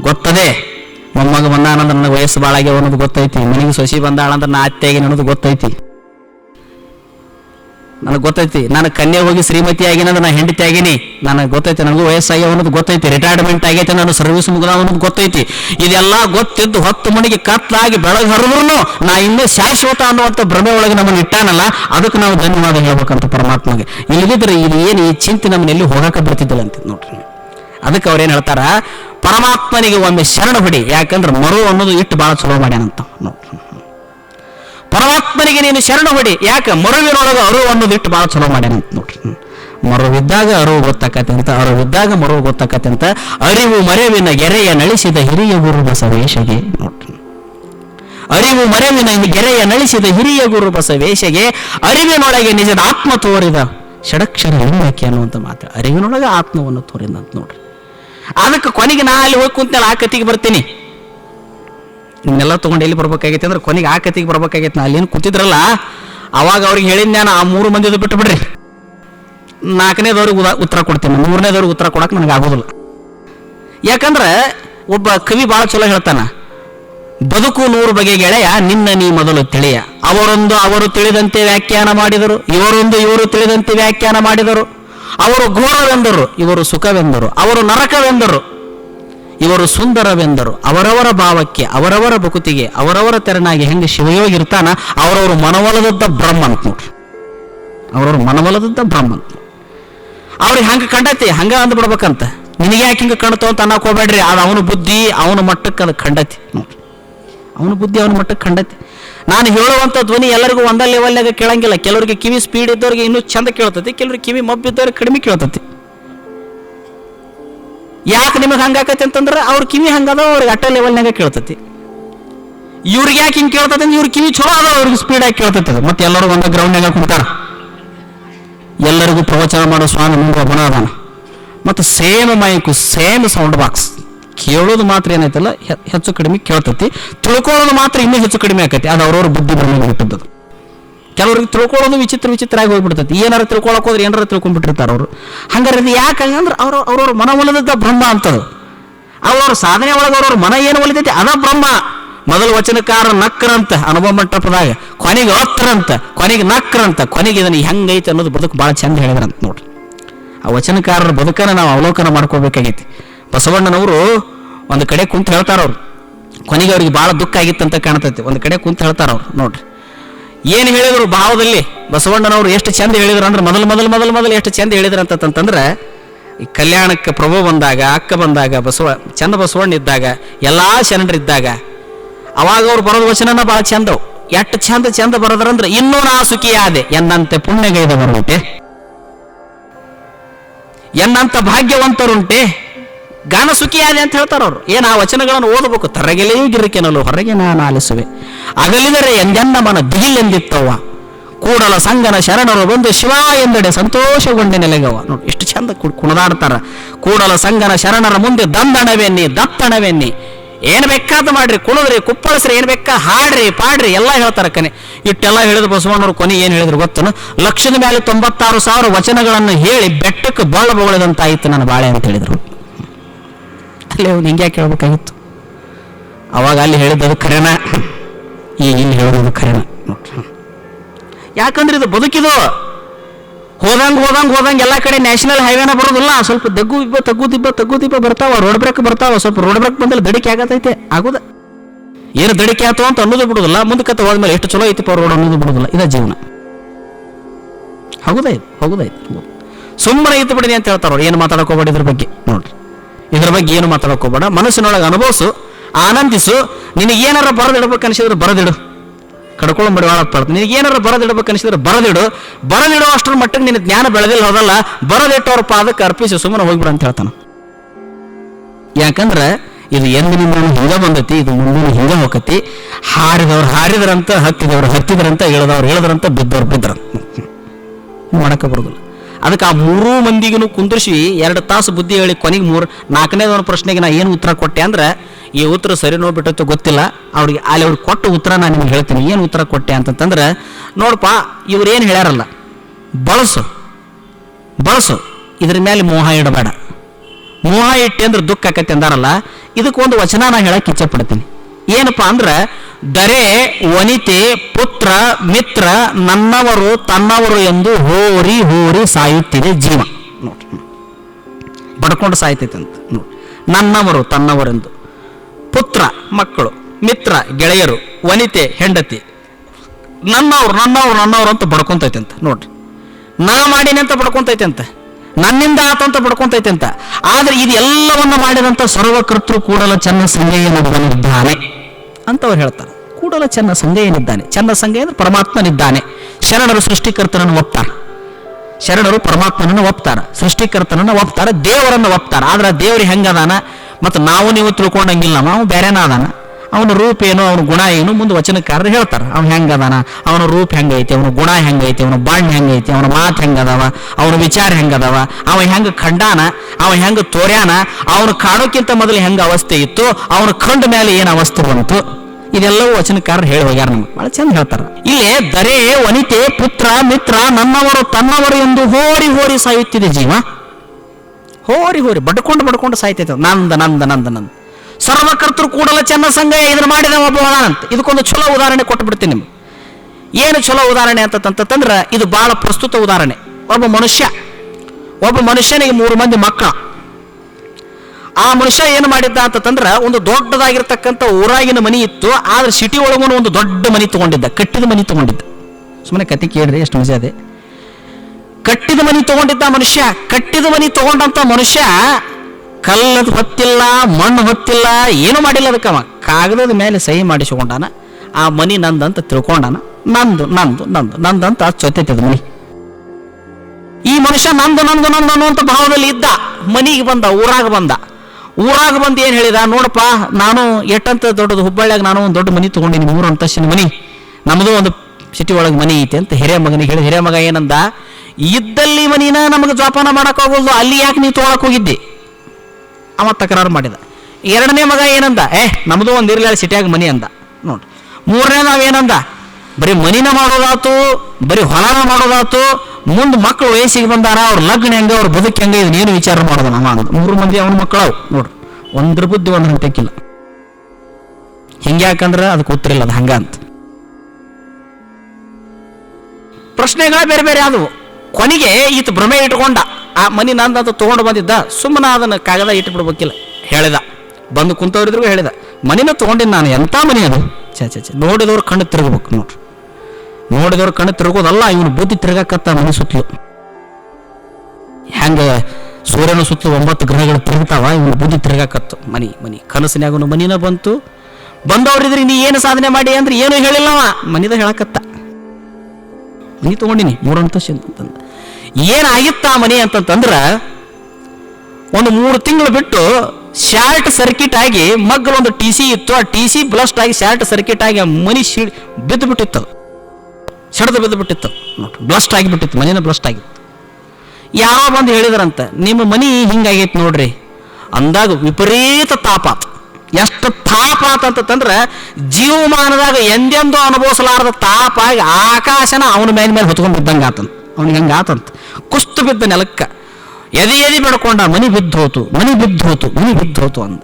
ಗೊತ್ತದೆ. ಮೊಮ್ಮಗ ಬಂದಾನಂದ್ರೆ ನನಗೆ ವಯಸ್ಸು ಭಾಳ ಆಗ್ಯಾವ ಅನ್ನೋದು ಗೊತ್ತೈತಿ. ಮನೆಗೆ ಸೊಸಿ ಬಂದಾಳಂದ್ರೆ ನಾ ಅತ್ತೆಗೆ ಅನ್ನೋದು ಗೊತ್ತೈತಿ. ನನಗೆ ಗೊತ್ತೈತಿ. ನಾನು ಕನ್ಯೆ ಹೋಗಿ ಶ್ರೀಮತಿ ಆಗಿನ ನನ್ನ ಹೆಂಡತಿ ಆಗಿನಿ. ನನಗೆ ಗೊತ್ತೈತಿ, ನನಗೂ ವಯಸ್ಸಾಗಿ ಅನ್ನೋದು ಗೊತ್ತೈತಿ. ರಿಟೈರ್ಮೆಂಟ್ ಆಗೈತೆ ನಾನು ಸರ್ವಿಸ್ ಮುಗಿದ ಅನ್ನೋದು ಗೊತ್ತೈತಿ. ಇದೆಲ್ಲ ಗೊತ್ತಿದ್ದು ಹೊತ್ತು ಮಣಿಗೆ ಕತ್ತಲಾಗಿ ಬೆಳಗ್ಗೆ ಹರಿದ್ರು ನಾ ಇನ್ನೂ ಶಾಶ್ವತ ಅನ್ನುವಂಥ ಭ್ರಮೆ ಒಳಗೆ ನಮ್ಮನ್ನು ಇಟ್ಟಾನಲ್ಲ, ಅದಕ್ಕೆ ನಾವು ಧನ್ಯವಾದ ಹೇಳ್ಬೇಕಂತ ಪರಮಾತ್ಮಗೆ ಇಲ್ಲದಿದ್ರೆ ಇದು ಏನು ಈ ಚಿಂತೆ ನಮ್ಮನ್ನ ಎಲ್ಲಿ ಹೋಗಕ್ಕೆ ಬರ್ತಿದ್ದಿಲ್ಲ ಅಂತ ನೋಡ್ರಿ ಅದಕ್ಕೆ ಅವ್ರೇನು ಹೇಳ್ತಾರ, ಪರಮಾತ್ಮನಿಗೆ ಒಮ್ಮೆ ಶರಣ ಹೊಡಿ. ಯಾಕಂದ್ರೆ ಮರು ಅನ್ನೋದು ಇಟ್ಟು ಭಾಳ ಚಲೋ ಮಾಡ್ಯಾನಂತ ನೋಡ್ರಿ ಪರಮಾತ್ಮನಿಗೆ ನೀನು ಶರಣ ಹೊಡಿ. ಯಾಕೆ? ಮರುವಿನೊಳಗೆ ಅರು ಅನ್ನೋದು ಇಟ್ಟು ಭಾಳ ಚಲೋ ಮಾಡ್ಯಾನ ನೋಡ್ರಿ. ಮರುವಿದ್ದಾಗ ಅರಿವು ಗೊತ್ತಕ್ಕಂತ ಅರಿವಿದ್ದಾಗ ಮರುವು ಗೊತ್ತಕ್ಕಂತ ಅರಿವು ಮರೆವಿನ ಗೆರೆಯ ನಳಿಸಿದ ಹಿರಿಯ ಗುರು ಬಸವೇಶಗೆ ನೋಡ್ರಿ. ಅರಿವು ಮರೆವಿನ ಗೆರೆಯ ನಳಿಸಿದ ಹಿರಿಯ ಗುರು ಬಸವೇಶಗೆ ಅರಿವಿನೊಳಗೆ ನಿಜದ ಆತ್ಮ ತೋರಿದ ಷಡಕ್ಷರ ಲಿಂಗಕ್ಕೆ ಅನ್ನುವಂಥ ಮಾತು. ಅರಿವಿನೊಳಗೆ ಆತ್ಮವನ್ನು ತೋರಿದಂತ ನೋಡ್ರಿ. ಅದಕ್ಕೆ ಕೊನೆಗೆ ನಾ ಅಲ್ಲಿ ಹೋಗಿ ಕುಂತಲ್ಲ ಆ ಕತಿಗೆ ಬರ್ತೀನಿ. ಇವನ್ನೆಲ್ಲ ತೊಗೊಂಡು ಎಲ್ಲಿ ಬರ್ಬೇಕಾಗೈತಿ ಅಂದ್ರೆ ಕೊನೆಗೆ ಆ ಕತಿಗೆ ಬರ್ಬೇಕಾಗೈತೆ. ನಾ ಅಲ್ಲೇನು ಕೂತಿದ್ರಲ್ಲ, ಅವಾಗ ಅವ್ರಿಗೆ ಹೇಳಿದ್ ನಾನು ಆ ಮೂರು ಮಂದಿದು ಬಿಟ್ಟು ಬಿಡ್ರಿ ನಾಲ್ಕನೇದವ್ರಿಗೆ ಉತ್ತರ ಕೊಡ್ತೀನಿ. ಮೂರನೇದವ್ರಿಗೆ ಉತ್ತರ ಕೊಡಕ್ಕೆ ನನಗೆ ಆಗೋದಿಲ್ಲ. ಯಾಕಂದ್ರೆ ಒಬ್ಬ ಕವಿ ಭಾಳ ಚಲೋ ಹೇಳ್ತಾನ, ಬದುಕು ನೂರು ಬಗೆ ಗೆಳೆಯ ನಿನ್ನ ನೀ ಮೊದಲು ತಿಳಿಯ. ಅವರೊಂದು ಅವರು ತಿಳಿದಂತೆ ವ್ಯಾಖ್ಯಾನ ಮಾಡಿದರು, ಇವರೊಂದು ಇವರು ತಿಳಿದಂತೆ ವ್ಯಾಖ್ಯಾನ ಮಾಡಿದರು. ಅವರು ಘೋರವೆಂದರು, ಇವರು ಸುಖವೆಂದರು, ಅವರು ನರಕವೆಂದರು. ಇವರು ಸುಂದರವೆಂದರು. ಅವರವರ ಭಾವಕ್ಕೆ, ಅವರವರ ಬಕುತಿಗೆ ಅವರವರ ತೆರನಾಗಿ ಹೆಂಗೆ ಶಿವಯೋಗಿ ಇರ್ತಾನ ಅವರವರು ಮನವೊಲದದ್ದ ಬ್ರಹ್ಮ ಅಂತ ನೋಡ್ರಿ. ಅವರವ್ರ ಮನವೊಲದದ್ದ ಬ್ರಹ್ಮ ಅಂತ ಅವ್ರಿಗೆ ಹಂಗೆ ಕಂಡತಿ, ಹಂಗೆ ಅಂದ್ಬಿಡ್ಬೇಕಂತ ನಿನಗೆ ಯಾಕೆ ಹಿಂಗೆ ಕಾಣ್ತೋ ಅಂತ ಅನ್ನಕ್ ಹೋಗ್ಬೇಡ್ರಿ. ಅದು ಅವನ ಬುದ್ಧಿ, ಅವನ ಮಟ್ಟಕ್ಕೆ ಅದು ಕಂಡತಿ ನೋಡ್ರಿ. ಅವನ ಬುದ್ಧಿ, ಅವನ ಮಟ್ಟಕ್ಕೆ ಕಂಡತಿ. ನಾನು ಹೇಳುವಂಥ ಧ್ವನಿ ಎಲ್ಲರಿಗೂ ಒಂದ ಲೆವೆಲ್ನಾಗ ಕೇಳಂಗಿಲ್ಲ. ಕೆಲವರಿಗೆ ಕಿವಿ ಸ್ಪೀಡ್ ಇದ್ದವ್ರಿಗೆ ಇನ್ನೂ ಚಂದ ಕೇಳ್ತತಿ, ಕೆಲವ್ರಿಗೆ ಕಿವಿ ಮಬ್ಬಿದ್ದವ್ರಿಗೆ ಕಡಿಮೆ ಕೇಳ್ತತಿ. ಯಾಕೆ ನಿಮಗೆ ಹಂಗಾಕತಿ ಅಂತಂದ್ರೆ ಅವ್ರ ಕಿವಿ ಹಂಗದ ಅವ್ರಿಗೆ ಅಟ್ಟ ಲೆವೆಲ್ನಾಗ ಕೇಳ್ತತಿ. ಇವ್ರಿಗೆ ಯಾಕೆ ಹಿಂಗೆ ಕೇಳ್ತದೆ ಅಂದ್ರೆ ಇವ್ರ ಕಿವಿ ಚಲೋ ಅದ ಅವ್ರಿಗೆ ಸ್ಪೀಡಾಗಿ ಕೇಳ್ತೈತೆ ಅದು. ಮತ್ತೆ ಎಲ್ಲರೂ ಒಂದು ಗ್ರೌಂಡ್ನಾಗ ಕುಂತಾರ. ಎಲ್ಲರಿಗೂ ಪ್ರವಚನ ಮಾಡೋ ಸ್ವಾಮಿ ಮುಂದೆ ಒಬ್ಬನ ಅದಾನ. ಮತ್ತು same mic same sound box ಕೇಳೋದು ಮಾತ್ರ ಏನೈತಲ್ಲ ಹೆಚ್ಚು ಕಡಿಮೆ ಕೇಳ್ತತಿ. ತಿಳ್ಕೊಳ್ಳೋದು ಮಾತ್ರ ಇನ್ನೂ ಹೆಚ್ಚು ಕಡಿಮೆ ಆಕತಿ. ಅದು ಅವ್ರವ್ರ ಬುದ್ಧಿ ಬರಲಿಗೆ ಬಿಟ್ಟದ್ದು ಕೆಲವ್ರಿಗೆ ತಿಳ್ಕೊಳ್ಳೋದು ವಿಚಿತ್ರ ವಿಚಿತ್ರ ಆಗಿ ಹೋಗ್ಬಿಡ್ತೈತಿ. ಏನಾರು ತಿಳ್ಕೊಳಕ್ ಹೋದ್ರೆ ಏನಾರು ತಿಳ್ಕೊಂಡ್ಬಿಟ್ಟಿರ್ತಾರೆ ಅವರು. ಹಂಗಾರೆ ಇದು ಯಾಕೆ ಹಂಗಂದ್ರೆ ಅವ್ರ, ಅವ್ರವ್ರ ಮನ ಒಲಿದ ಬ್ರಹ್ಮ ಅಂತದು. ಅವ್ರವ್ರ ಸಾಧನೆ ಒಳಗೆ ಅವ್ರವ್ರ ಮನ ಏನು ಒಲಿತೈತಿ ಅದ ಬ್ರಹ್ಮ. ಮೊದಲು ವಚನಕಾರ ನಕ್ರಂತ, ಅನುಭವ ಮಂಟಪದಾಗ, ಕೊನೆಗೆ ಅತ್ರಂತ ಕೊನೆಗೆ ನಕ್ರಂತ, ಕೊನೆಗೆ ಇದನ್ನ ಹೆಂಗೈತೆ ಅನ್ನೋದು ಬದುಕು ಭಾಳ ಚಂದ ಹೇಳಿದ್ರಂತ ನೋಡ್ರಿ. ಆ ವಚನಕಾರರ ಬದುಕನ್ನು ನಾವು ಅವಲೋಕನ ಮಾಡ್ಕೋಬೇಕಾಗೈತಿ. ಬಸವಣ್ಣನವರು ಒಂದು ಕಡೆ ಕುಂತು ಹೇಳ್ತಾರ ಅವ್ರು ಕೊನೆಗೆ ಅವ್ರಿಗೆ ಭಾಳ ದುಃಖ ಆಗಿತ್ತಂತ ಕಾಣ್ತೈತಿ. ಒಂದು ಕಡೆ ಕುಂತು ಹೇಳ್ತಾರ ಅವ್ರು ನೋಡ್ರಿ. ಏನು ಹೇಳಿದ್ರು ಭಾವದಲ್ಲಿ? ಬಸವಣ್ಣನವರು ಎಷ್ಟು ಚಂದ ಹೇಳಿದ್ರು ಅಂದ್ರೆ ಮೊದಲು ಮೊದಲು ಮೊದಲು ಮೊದಲು ಎಷ್ಟು ಚಂದ ಹೇಳಿದ್ರು ಅಂತಂತಂದ್ರೆ, ಈ ಕಲ್ಯಾಣಕ್ಕೆ ಪ್ರಭು ಬಂದಾಗ, ಅಕ್ಕ ಬಂದಾಗ, ಬಸವ ಚಂದ ಬಸವಣ್ಣ ಇದ್ದಾಗ, ಎಲ್ಲಾ ಶರಣರಿದ್ದಾಗ ಅವಾಗ ಅವ್ರು ಬರೋದು ವಚನನ ಭಾಳ ಚಂದವು. ಎಷ್ಟು ಚಂದ ಚಂದ ಬರೋದ್ರಂದ್ರೆ, ಇನ್ನೂ ನಾ ಸುಖಿಯಾದೆ ಎನ್ನಂತೆ ಪುಣ್ಯಗೈದ ಬರುಂಟೆ ಎನ್ನಂತ ಭಾಗ್ಯವಂತರುಂಟೆ. ಗಾನ ಸುಖಿಯಾದೆ ಅಂತ ಹೇಳ್ತಾರ ಅವ್ರು. ಏನು ಆ ವಚನಗಳನ್ನು ಓದಬೇಕು? ತರಗೆಲೆಯೂ ಗಿರಿಕೆನಲು ಹೊರಗೆ ನಾನು ಆಲಿಸುವೆ. ಅಗಲಿದರೆ ಎಂದೆನ್ನ ಮನ ದಿಗಿಲೆಂದಿತ್ತವ್ವ? ಕೂಡಲ ಸಂಗನ ಶರಣರು ಬಂದು ಶಿವ ಎಂದೆಡೆ ಸಂತೋಷಗೊಂಡ ನೆಲೆಗವ ನೋಡಿ, ಎಷ್ಟು ಚಂದ ಕುಣದಾಡ್ತಾರ. ಕೂಡಲ ಸಂಗನ ಶರಣರ ಮುಂದೆ ದಂದಣವೆನ್ನಿ ದತ್ತಣವೆನ್ನಿ ಏನು ಬೇಕಾದ ಮಾಡ್ರಿ, ಕುಣಿದ್ರಿ, ಕುಪ್ಪಳಸ್ರಿ, ಏನು ಬೇಕಾ ಹಾಡ್ರಿ, ಪಾಡ್ರಿ, ಎಲ್ಲ ಹೇಳ್ತಾರ ಕನೆ. ಇಟ್ಟೆಲ್ಲ ಹೇಳಿದ ಬಸವಣ್ಣವ್ರು, ಕೊನೆ ಏನು ಹೇಳಿದ್ರು ಗೊತ್ತನು? ಲಕ್ಷದ ಮೇಲೆ ತೊಂಬತ್ತಾರು ಸಾವಿರ ವಚನಗಳನ್ನು ಹೇಳಿ ಬೆಟ್ಟಕ್ಕೆ ಬಳ್ಳ ಬೊಗಳೆದಂತಾಯಿತು ನನ್ನ ಬಾಳೆ ಅಂತ ಹೇಳಿದ್ರು. ಅಲ್ಲಿ ಅವ್ನು ಹಿಂಗೆ ಕೇಳ್ಬೇಕಾಗಿತ್ತು ಅವಾಗ ಅಲ್ಲಿ ಹೇಳಿದ್ದು ಖರೇನ ಈ ಇಲ್ಲಿ ಹೇಳೋದು ಖರೇನ ಯಾಕಂದ್ರೆ ಇದು ಬದುಕಿದು. ಹೋದಂಗೆ ಹೋದಂಗ್ ಹೋದಂಗೆ ಎಲ್ಲ ಕಡೆ ನ್ಯಾಷನಲ್ ಹೈವೇನ ಬರೋದಿಲ್ಲ. ಸ್ವಲ್ಪ ದಗ್ಗು ಇಬ್ಬ ತಗ್ಗು ದಿಬ್ಬ ತಗ್ಗು ದಿಬ್ಬ ಬರ್ತಾವ ರೋಡ್ ಬ್ರೇಕ್ ಬರ್ತಾವ. ಸ್ವಲ್ಪ ರೋಡ್ ಬ್ರೇಕ್ ಬಂದಲ್ಲಿ ದಡಿಕೆ ಆಗತೈತೆ. ಆಗುದ? ಏನು ದಡಿಕೆ ಆತು ಅಂತ ಅನ್ನೋದು ಬಿಡುದಿಲ್ಲ. ಮುಂದಕ್ಕೆ ಹೋದ್ಮೇಲೆ ಎಷ್ಟು ಚಲೋ ಐತಿ ರೋಡ್ ಅನ್ನೋದು ಬಿಡುದಿಲ್ಲ. ಇದ ಜೀವನ. ಹೌದಾಯ್ತು ಹೌದಾಯ್ತು ಸುಮ್ಮನೆ ಇದ್ದು ಬಿಡಿದೆ ಅಂತ ಹೇಳ್ತಾರ ಏನು ಮಾತಾಡಕ್ ಹೋಗ್ಬೇಡಿ ಇದ್ರ ಬಗ್ಗೆ. ನೋಡ್ರಿ. ಇದ್ರ ಬಗ್ಗೆ ಏನು ಮಾತಾಡಕ್ ಹೋಗ್ಬೇಡ. ಮನಸ್ಸಿನೊಳಗೆ ಅನುಭವಿಸು, ಆನಂದಿಸು. ನಿನಗೆ ಏನಾರ ಬರದಿಡ್ಬೇಕು ಅನಿಸಿದ್ರೆ ಬರದಿಡು. ಕಡ್ಕೊಳ್ಳೋ ಮಡಿವಾಳ ಪಡ್ತು ನಿನಗೆ ಏನಾರ ಬರದಿಡ್ಬೇಕು ಅನಿಸಿದ್ರೆ ಬರದಿಡು. ಬರದಿಡೋ ಅಷ್ಟರ ಮಟ್ಟಿಗೆ ನಿನ್ನ ಜ್ಞಾನ ಬೆಳೆದಿಲ್ಲ ಹೋದಲ್ಲ ಬರದಿಟ್ಟವ್ರ ಪಾದಕ್ಕೆ ಅರ್ಪಿಸಿ ಸುಮ್ಮನೆ ಹೋಗ್ಬಿಡು ಅಂತ ಹೇಳ್ತಾನ. ಯಾಕಂದ್ರೆ ಇದು ಎಂದಿನಿಂದ ಹಿಂಗ ಬಂದತಿ, ಇದು ಮುಂದಿನ ಹಿಂಗ ಹೋಗತಿ. ಹಾರಿದವ್ರು ಹಾರಿದ್ರಂತ, ಹತ್ತಿದವ್ರು ಹತ್ತಿದ್ರಂತ, ಇಳಿದವ್ರು ಇಳಿದ್ರಂತ, ಬಿದ್ದವ್ರು ಬಿದ್ರಂತ ಮಾಡಕ್ಕೆ ಬರೋದಿಲ್ಲ. ಅದಕ್ಕೆ ಆ ಮೂರೂ ಮಂದಿಗೂ ಕುಂದ್ರಿಸಿ ಎರಡು ತಾಸು ಬುದ್ಧಿ ಹೇಳಿ ಕೊನೆಗೆ ಮೂರು ನಾಲ್ಕನೇ ಒಂದು ಪ್ರಶ್ನೆಗೆ ನಾ ಏನು ಉತ್ತರ ಕೊಟ್ಟೆ ಅಂದ್ರೆ, ಈ ಉತ್ತರ ಸರಿ ನೋಡ್ಬಿಟ್ಟು ಗೊತ್ತಿಲ್ಲ. ಅವ್ರಿಗೆ ಅಲ್ಲಿ ಅವ್ರಿಗೆ ಕೊಟ್ಟ ಉತ್ತರ ನಾನು ನಿಮ್ಗೆ ಹೇಳ್ತೀನಿ. ಏನು ಉತ್ತರ ಕೊಟ್ಟೆ ಅಂತಂತಂದ್ರೆ ನೋಡಪ್ಪ ಇವ್ರು ಏನು ಹೇಳ್ಯಾರಲ್ಲ, ಬಳಸು ಬಳಸು, ಇದ್ರ ಮೇಲೆ ಮೋಹ ಇಡಬೇಡ. ಮೋಹ ಇಟ್ಟೆ ಅಂದ್ರೆ ದುಃಖ ಆಕತಿ ಅಂದಾರಲ್ಲ, ಇದಕ್ಕೊಂದು ವಚನ ನಾನು ಹೇಳಕ್ಕೆ ಇಚ್ಛೆ ಪಡ್ತೀನಿ. ಏನಪ್ಪಾ ಅಂದ್ರೆ, ದರೆ, ವನಿತೆ, ಪುತ್ರ, ಮಿತ್ರ, ನನ್ನವರು, ತನ್ನವರು ಎಂದು ಹೋರಿ ಹೋರಿ ಸಾಯುತ್ತಿದೆ ಜೀವ. ನೋಡ್ರಿ. ಬಡ್ಕೊಂಡು ಸಾಯ್ತೈತೆ ಅಂತ ನೋಡಿ ನನ್ನವರು, ತನ್ನವರೆಂದು. ಪುತ್ರ, ಮಕ್ಕಳು, ಮಿತ್ರ, ಗೆಳೆಯರು, ವನಿತೆ, ಹೆಂಡತಿ. ನನ್ನವ್ರು ನನ್ನವ್ರು ನನ್ನವ್ರು ಅಂತ ಬಡ್ಕೊಂತೈತೆ ಅಂತ ನೋಡ್ರಿ. ನಾ ಮಾಡೀನಿ ಅಂತ ಬಡ್ಕೊಂತೈತೆ ಅಂತ ನನ್ನಿಂದ ಆತಂತ ಪಡ್ಕೊಂತೈತೆ ಅಂತ. ಆದ್ರೆ ಇದು ಎಲ್ಲವನ್ನ ಮಾಡಿದಂತ ಸರ್ವಕರ್ತೃ ಕೂಡಲ ಚೆನ್ನ ಇದ್ದಾನೆ ಅಂತ ಅವ್ರು ಹೇಳ್ತಾರೆ. ಕೂಡಲ ಚೆನ್ನ ಸಂಜೆಯನಿದ್ದಾನೆ. ಚೆನ್ನ ಸಂಜೆ ಅಂದ್ರೆ ಪರಮಾತ್ಮನಿದ್ದಾನೆ. ಶರಣರು ಸೃಷ್ಟಿಕರ್ತನನ್ನು ಒಪ್ತಾರೆ. ಶರಣರು ಪರಮಾತ್ಮನನ್ನು ಒಪ್ತಾರ. ಸೃಷ್ಟಿಕರ್ತನನ್ನು ಒಪ್ತಾರೆ. ದೇವರನ್ನು ಒಪ್ತಾರ. ಆದ್ರೆ ದೇವ್ರು ಹೆಂಗದಾನ? ಮತ್ತು ನಾವು ನೀವು ತಿಳ್ಕೊಂಡಂಗಿಲ್ಲ. ನಾವು ಬೇರೆನ ಅದಾನ ಅವನ ರೂಪ ಏನು, ಅವನ ಗುಣ ಏನು ಮುಂದೆ ವಚನಕಾರರು ಹೇಳ್ತಾರೆ. ಅವ್ನು ಹೆಂಗದಾನ? ಅವನ ರೂಪ ಹೆಂಗೈತಿ? ಅವನ ಗುಣ ಹೆಂಗೈತಿ? ಅವನ ಬಾಣ್ ಹೆಂಗೈತಿ? ಅವನ ಮಾತು ಹೆಂಗದವ? ಅವನ ವಿಚಾರ ಹೆಂಗದವ? ಅವ ಹೆಂಗೆ ಖಂಡಾನ ಅವ ಹೆಂಗೆ ತೋರ್ಯಾನ? ಅವನು ಕಾಣೋಕ್ಕಿಂತ ಮೊದಲು ಹೆಂಗೆ ಅವಸ್ಥೆ ಇತ್ತು? ಅವನು ಕಂಡ ಮೇಲೆ ಏನು ಅವಸ್ಥೆ ಬಂತು? ಇದೆಲ್ಲವೂ ವಚನಕಾರರು ಹೇಳಿ ಹೋಗ್ಯಾರ ನಮ್ಗೆ. ಬಹಳ ಚಂದ ಹೇಳ್ತಾರ. ಇಲ್ಲೇ ದರೆ ವನಿತೆ ಪುತ್ರ ಮಿತ್ರ ನನ್ನವರು ತನ್ನವರು ಎಂದು ಹೋರಿ ಹೋರಿ ಸಾಯುತ್ತಿದೆ ಜೀವ. ಹೋರಿ ಹೋರಿ ಬಡ್ಕೊಂಡು ಬಡ್ಕೊಂಡು ಸಾಯ್ತೈತೆ. ನಂದ ನಂದ ನಂದ ನಂದ. ಸರ್ವಕರ್ತರು ಕೂಡಲ ಚೆನ್ನ ಸಂಘ ಇದನ್ನ ಮಾಡಿದ ಒಬ್ಬ ಅಂತ ಇದಕ್ಕೊಂದು ಚಲೋ ಉದಾಹರಣೆ ಕೊಟ್ಟು ಬಿಡ್ತೀನಿ ನಿಮ್ಗೆ. ಏನು ಚಲೋ ಉದಾಹರಣೆ ಅಂತಂತಂದ್ರೆ ಇದು ಬಹಳ ಪ್ರಸ್ತುತ ಉದಾಹರಣೆ. ಒಬ್ಬ ಮನುಷ್ಯ, ಒಬ್ಬ ಮನುಷ್ಯನಿಗೆ ಮೂರು ಮಂದಿ ಮಕ್ಕಳ ಆ ಮನುಷ್ಯ ಏನು ಮಾಡಿದ್ದ ಅಂತಂದ್ರೆ ಒಂದು ದೊಡ್ಡದಾಗಿರ್ತಕ್ಕಂಥ ಊರಾಗಿನ ಮನಿ ಇತ್ತು, ಆದ್ರೆ ಸಿಟಿ ಒಳಗೂ ಒಂದು ದೊಡ್ಡ ಮನಿ ತಗೊಂಡಿದ್ದ, ಕಟ್ಟಿದ ಮನಿ ತಗೊಂಡಿದ್ದ. ಸುಮ್ಮನೆ ಕತೆ ಕೇಳ್ರಿ ಎಷ್ಟು ಮಜಾ ಅದೇ. ಕಟ್ಟಿದ ಮನಿ ತಗೊಂಡಿದ್ದ ಮನುಷ್ಯ, ಕಟ್ಟಿದ ಮನಿ ತಗೊಂಡಂತ ಮನುಷ್ಯ ಕಲ್ಲದ ಹೊತ್ತಿಲ್ಲ, ಮಣ್ಣು ಹೊತ್ತಿಲ್ಲ, ಏನು ಮಾಡಿಲ್ಲ ಅದಕ್ಕೆ ಅವ. ಕಾಗದದ ಮೇಲೆ ಸಹಿ ಮಾಡಿಸಿಕೊಂಡಾನ. ಆ ಮನಿ ನಂದಂತ ತಿಳ್ಕೊಂಡಾನ. ನಂದು ನಂದು ನಂದು ನಂದಂತ ಚೊತ್ತೈತದ ಮನಿ. ಈ ಮನುಷ್ಯ ನಂದು ನಂದು ನಂದು ಅನ್ನುವಂಥ ಭಾವದಲ್ಲಿ ಇದ್ದ. ಮನಿಗೆ ಬಂದ, ಊರಾಗ ಬಂದ. ಊರಾಗ ಬಂದು ಏನು ಹೇಳಿದ? ನೋಡಪ್ಪ, ನಾನು ಎಟ್ಟಂತ ದೊಡ್ಡದು ಹುಬ್ಬಳ್ಳಿಯಾಗ ನಾನು ಒಂದು ದೊಡ್ಡ ಮನಿ ತಗೊಂಡಿನಿ, ಮೂರು ಅಂತಸ್ತಿನ ಮನಿ. ನಮ್ಮದು ಒಂದು ಸಿಟಿ ಒಳಗೆ ಮನಿ ಐತೆ ಅಂತ ಹಿರಿಯ ಮಗನಿಗೆ ಹೇಳಿ. ಹಿರಿಯ ಮಗ ಏನಂದ? ಇದ್ದಲ್ಲಿ ಮನಿನ ನಮಗೆ ಜೋಪಾನ ಮಾಡೋಕ್ಕಾಗೋದು ಅಲ್ಲಿ ಯಾಕೆ ನೀವು ತೊಗೊಳಕ್ ಹೋಗಿದ್ದಿ? ಅವ ತಕರಾರು ಮಾಡಿದ. ಎರಡನೇ ಮಗ ಏನಂದ? ಏ ನಮ್ಮದು ಒಂದು ಇರಲಿಲ್ಲ ಸಿಟಿಯಾಗ ಮನಿ ಅಂದ. ನೋಡಿ, ಮೂರನೇ ನಾವೇನಂದ ಬರೀ ಮನಿನ ಮಾಡೋದಾತು, ಬರೀ ಹೊಲನ ಮಾಡೋದಾತು, ಮುಂದೆ ಮಕ್ಕಳು ವಯಸ್ಸಿಗೆ ಬಂದಾರ, ಅವ್ರ ಲಗ್ನ ಹೆಂಗೆ, ಅವ್ರ ಬದುಕು ಹೆಂಗೆ ಇದನ್ನೇನು ವಿಚಾರ ಮಾಡೋದು ನಮ್ಮ ಅಂದ. ಮೂರು ಮಂದಿ ಅವನ ಮಕ್ಕಳು ಅವು ನೋಡ್ರಿ ಒಂದ್ರ ಬುದ್ಧಿ ಒಂದು ಹಂತಕ್ಕಿಲ್ಲ ಹಿಂಗೆ ಯಾಕಂದ್ರೆ ಅದಕ್ಕೆ ಉತ್ತರ ಇಲ್ಲ, ಅದು ಹಂಗ ಅಂತ. ಪ್ರಶ್ನೆಗಳ ಬೇರೆ ಬೇರೆ ಆದವು. ಕೊನೆಗೆ ಈತ ಭ್ರಮೆ ಇಟ್ಕೊಂಡ. ಆ ಮನಿ ನಂದಂತ ತೊಗೊಂಡು ಬಂದಿದ್ದ, ಸುಮ್ಮನೆ ಅದನ್ನು ಕಾಗದ ಇಟ್ಟು ಬಿಡ್ಬೇಕಿಲ್ಲ ಹೇಳಿದ. ಬಂದು ಕುಂತವ್ರಿದ್ರು ಹೇಳಿದ. ಮನಿನ ತಗೊಂಡಿದ್ದು ನಾನು ಎಂಥ ಮನಿ ಅದು? ಚಾ ಚಾ ನೋಡಿದವ್ರು ಕಣ್ಣು ತಿರುಗಬೇಕು ನೋಡ್ರಿ. ನೋಡಿದವ್ರು ಕಣ್ಣು ತಿರುಗೋದಲ್ಲ, ಇವನು ಬುದ್ಧಿ ತಿರುಗಕತ್ತ ಮನೆ ಸುತ್ತಲು. ಹೆಂಗೆ ಸೂರ್ಯನ ಸುತ್ತಲೂ ಒಂಬತ್ತು ಗ್ರಹಗಳು ತಿರುಗ್ತಾವ, ಇವನು ಬುದ್ಧಿ ತಿರುಗಾಕತ್ತು ಮನಿ ಮನಿ. ಕನಸಿನಾಗನು ಮನಿನ ಬಂತು. ಬಂದವ್ರಿದ್ರಿ, ನೀ ಏನು ಸಾಧನೆ ಮಾಡಿ ಅಂದ್ರೆ ಏನು ಹೇಳಿಲ್ಲವ? ಮನಿದ ಹೇಳಕತ್ತ. ಮನಿ ತಗೊಂಡಿನಿ ಮೂರಂತ ಅಂತಂದ ಏನಾಗಿತ್ತ ಆ ಮನೆ ಅಂತಂತಂದ್ರ ಒಂದು ಮೂರು ತಿಂಗಳು ಬಿಟ್ಟು ಶಾರ್ಟ್ ಸರ್ಕಿಟ್ ಆಗಿ ಮಗ್ಗಲೊಂದು ಟಿ ಸಿ ಇತ್ತು. ಆ ಟಿ ಸಿ ಬ್ಲಸ್ಟ್ ಆಗಿ ಶಾರ್ಟ್ ಸರ್ಕಿಟ್ ಆಗಿ ಆ ಮನಿ ಶಿಡ್ ಬಿದ್ದು ಬಿಟ್ಟಿತ್ತು ಸೆಡೆದು ಬಿದ್ದು ಬಿಟ್ಟಿತ್ತು ನೋಡ್ರಿ ಬ್ಲಸ್ಟ್ ಆಗಿಬಿಟ್ಟಿತ್ತು. ಮನೇನ ಬ್ಲಸ್ಟ್ ಆಗಿತ್ತು. ಯಾವ ಬಂದು ಹೇಳಿದ್ರಂತ, ನಿಮ್ಮ ಮನಿ ಹಿಂಗಾಗೈತಿ ನೋಡ್ರಿ. ಅಂದಾಗ ವಿಪರೀತ ತಾಪ. ಎಷ್ಟು ತಾಪ ಅಂತಂತಂದ್ರೆ ಜೀವಮಾನದಾಗ ಎಂದೆಂದೂ ಅನುಭವಿಸಲಾರದ ತಾಪ ಆಗಿ ಆಕಾಶನ ಅವನ ಮೇಲೆ ಮೇಲೆ ಹೊತ್ಕೊಂಡು ಬಿದ್ದಂಗೆ ಆತಂತ ಅವ್ನಿಗೆ ಹಂಗೆ ಆತಂತ. ಕುಸ್ತು ಬಿದ್ದ ನೆಲಕ್ಕ. ಎದೆ ಎದೆ ಬಿಡ್ಕೊಂಡ ಮನಿ ಬಿದ್ದು ಹೋತು ಮನಿ ಬಿದ್ದು ಹೋತು ಮನಿ ಬಿದ್ದು ಹೋತು ಅಂದ.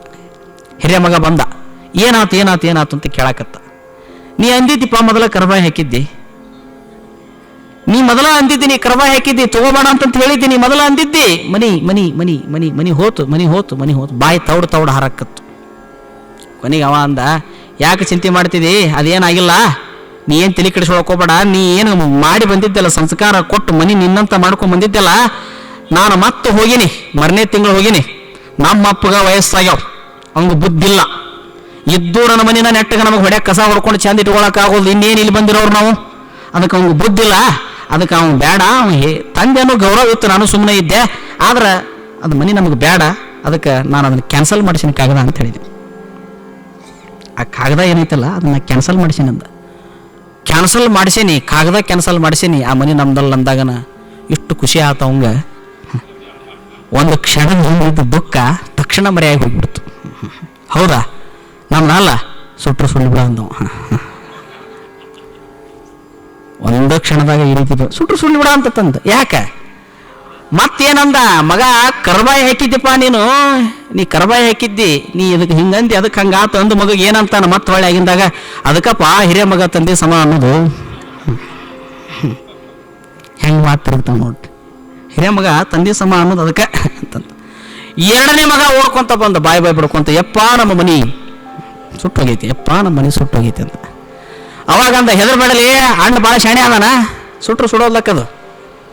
ಹಿರಿಯ ಮಗ ಬಂದ. ಏನಾತು ಏನಾತು ಏನಾತು ಅಂತ ಕೇಳಾಕತ್ತ. ನೀ ಅಂದಿದ್ದಿಪ್ಪ ಮೊದಲ ಕರ್ಬಾಯಿ ಹಾಕಿದ್ದಿ? ನೀ ಮೊದಲ ಅಂದಿದ್ದೀನಿ ಕರ್ಬಾಯಿ ಹಾಕಿದ್ದಿ, ತಗೋಬೇಡ ಅಂತಂತ ಹೇಳಿದ್ದೀನಿ ಮೊದಲ ಅಂದಿದ್ದಿ? ಮನಿ ಮನಿ ಮನಿ ಮನಿ ಮನಿ ಹೋತು ಮನಿ ಹೋತು ಮನಿ ಹೋತು. ಬಾಯಿ ತೌಡ್ ತೌಡ್ ಹಾರಕ್ಕತ್ತು ಕೊನೆಗೆ ಅವ ಅಂದ, ಯಾಕೆ ಚಿಂತೆ ಮಾಡ್ತಿದ್ದಿ? ಅದೇನಾಗಿಲ್ಲ? ನೀ ಏನು ತಲೆ ಹೋಗ್ಬೇಡ, ನೀ ಏನು ಮಾಡಿ ಬಂದಿದ್ದೆಲ್ಲ, ಸಂಸ್ಕಾರ ಕೊಟ್ಟು ಮನಿ ನಿನ್ನಂತ ಮಾಡ್ಕೊಂಡು ಬಂದಿದ್ದೆಲ್ಲ, ನಾನು ಮತ್ತೆ ಹೋಗಿನಿ, ಮರನೇ ತಿಂಗಳು ಹೋಗಿನಿ. ನಮ್ಮ ಅಪ್ಪಗ ವಯಸ್ಸಾಗ್ಯಾವ ಬುದ್ಧಿ ಬುದ್ಧಿಲ್ಲ. ಇದ್ದು ನನ್ನ ಮನಿನ ನೆಟ್ಟಗೆ ನಮಗೆ ಹೊಡೆ ಕಸ ಹೊಡ್ಕೊಂಡು ಚಂದ ಇಟ್ಕೊಳಕ್ ಆಗೋದು, ಇನ್ನೇನು ಇಲ್ಲಿ ಬಂದಿರೋರು ನಾವು? ಅದಕ್ಕೆ ಅವ್ನಿಗೆ ಬುದ್ಧಿಲ್ಲ, ಅದಕ್ಕೆ ಅವ್ನು ಬೇಡ, ಅವ್ನು ತಂದೆನೂ ಗೌರವ ಇತ್ತು, ನಾನು ಸುಮ್ಮನೆ ಇದ್ದೆ. ಆದ್ರೆ ಅದು ಮನಿ ನಮಗೆ ಬೇಡ, ಅದಕ್ಕೆ ನಾನು ಅದನ್ನು ಕ್ಯಾನ್ಸಲ್ ಮಾಡಿಸಿನ ಕಾಗದ ಅಂತ ಹೇಳಿದೆ. ಆ ಕಾಗದ ಏನೈತಲ್ಲ, ಅದನ್ನ ಕ್ಯಾನ್ಸಲ್ ಮಾಡಿಸೀನಿ ಅಂದ. ಕ್ಯಾನ್ಸಲ್ ಮಾಡಿಸೀನಿ, ಕಾಗದ ಕ್ಯಾನ್ಸಲ್ ಮಾಡಿಸೀನಿ, ಆ ಮನೆ ನಮ್ದಲ್ಲ ಅಂದಾಗನ ಇಷ್ಟು ಖುಷಿ ಆತ ಅವಂಗ. ಒಂದು ಕ್ಷಣ ಹಿಂದಿದ್ದ ದುಃಖ ತಕ್ಷಣ ಮರೆಯಾಗಿ ಹೋಗ್ಬಿಡ್ತು. ಹೌದಾ? ನಮ್ಮನ್ನಲ್ಲ ಸುಟ್ಟರು ಸುಳ್ಳು ಬಿಡ ಅಂದವ. ಒಂದು ಕ್ಷಣದಾಗ ಈ ಸುಟ್ಟರು ಸುಳ್ಳು ಬಿಡ ಅಂತ ತಂದು. ಯಾಕೆ? ಮತ್ತೇನಂದ? ಮಗ, ಕರ್ಬಾಯಿ ಹಾಕಿದ್ದಿಪ್ಪ ನೀನು? ನೀ ಕರ್ಬಾಯಿ ಹಾಕಿದ್ದಿ, ನೀ ಇದಕ್ಕೆ ಹಿಂಗಂದಿ, ಅದಕ್ಕೆ ಹಂಗಾತು ಅಂದು ಮಗ ಏನಂತಾನ ಮತ್ತೆ ಹೊಳೆ ಆಗಿಂದಾಗ? ಅದಕ್ಕಪ್ಪ ಹಿರಿಯ ಮಗ ತಂದೆ ಸಮ ಅನ್ನೋದು. ಹೆಂಗೆ ಮಾತಾಡ್ತ ನೋಡ್ರಿ ಹಿರಿಯ ಮಗ, ತಂದೆ ಸಮ ಅನ್ನೋದು ಅದಕ್ಕೆ ಅಂತಂದ. ಎರಡನೇ ಮಗ ಓಡ್ಕೊಂತ ಬಂದ, ಬಾಯಿ ಬಾಯಿ ಬಿಡ್ಕೊಂತ, ಯಪ್ಪ ನಮ್ಮ ಮನಿ. ಸುಟ್ಟೋಗೈತಿ, ಯಪ್ಪ ನಮ್ಮ ಮನೆ ಸುಟ್ಟೋಗೈತಿ ಅಂತ. ಅವಾಗ ಅಂದ, ಹೆದರ್ಬೇಡಲಿ ಅಣ್ಣ ಭಾಳ ಶಾಣೆ ಅದಾನ ಸುಟ್ಟರು ಸುಡೋದ್ಲಕ್ಕದು.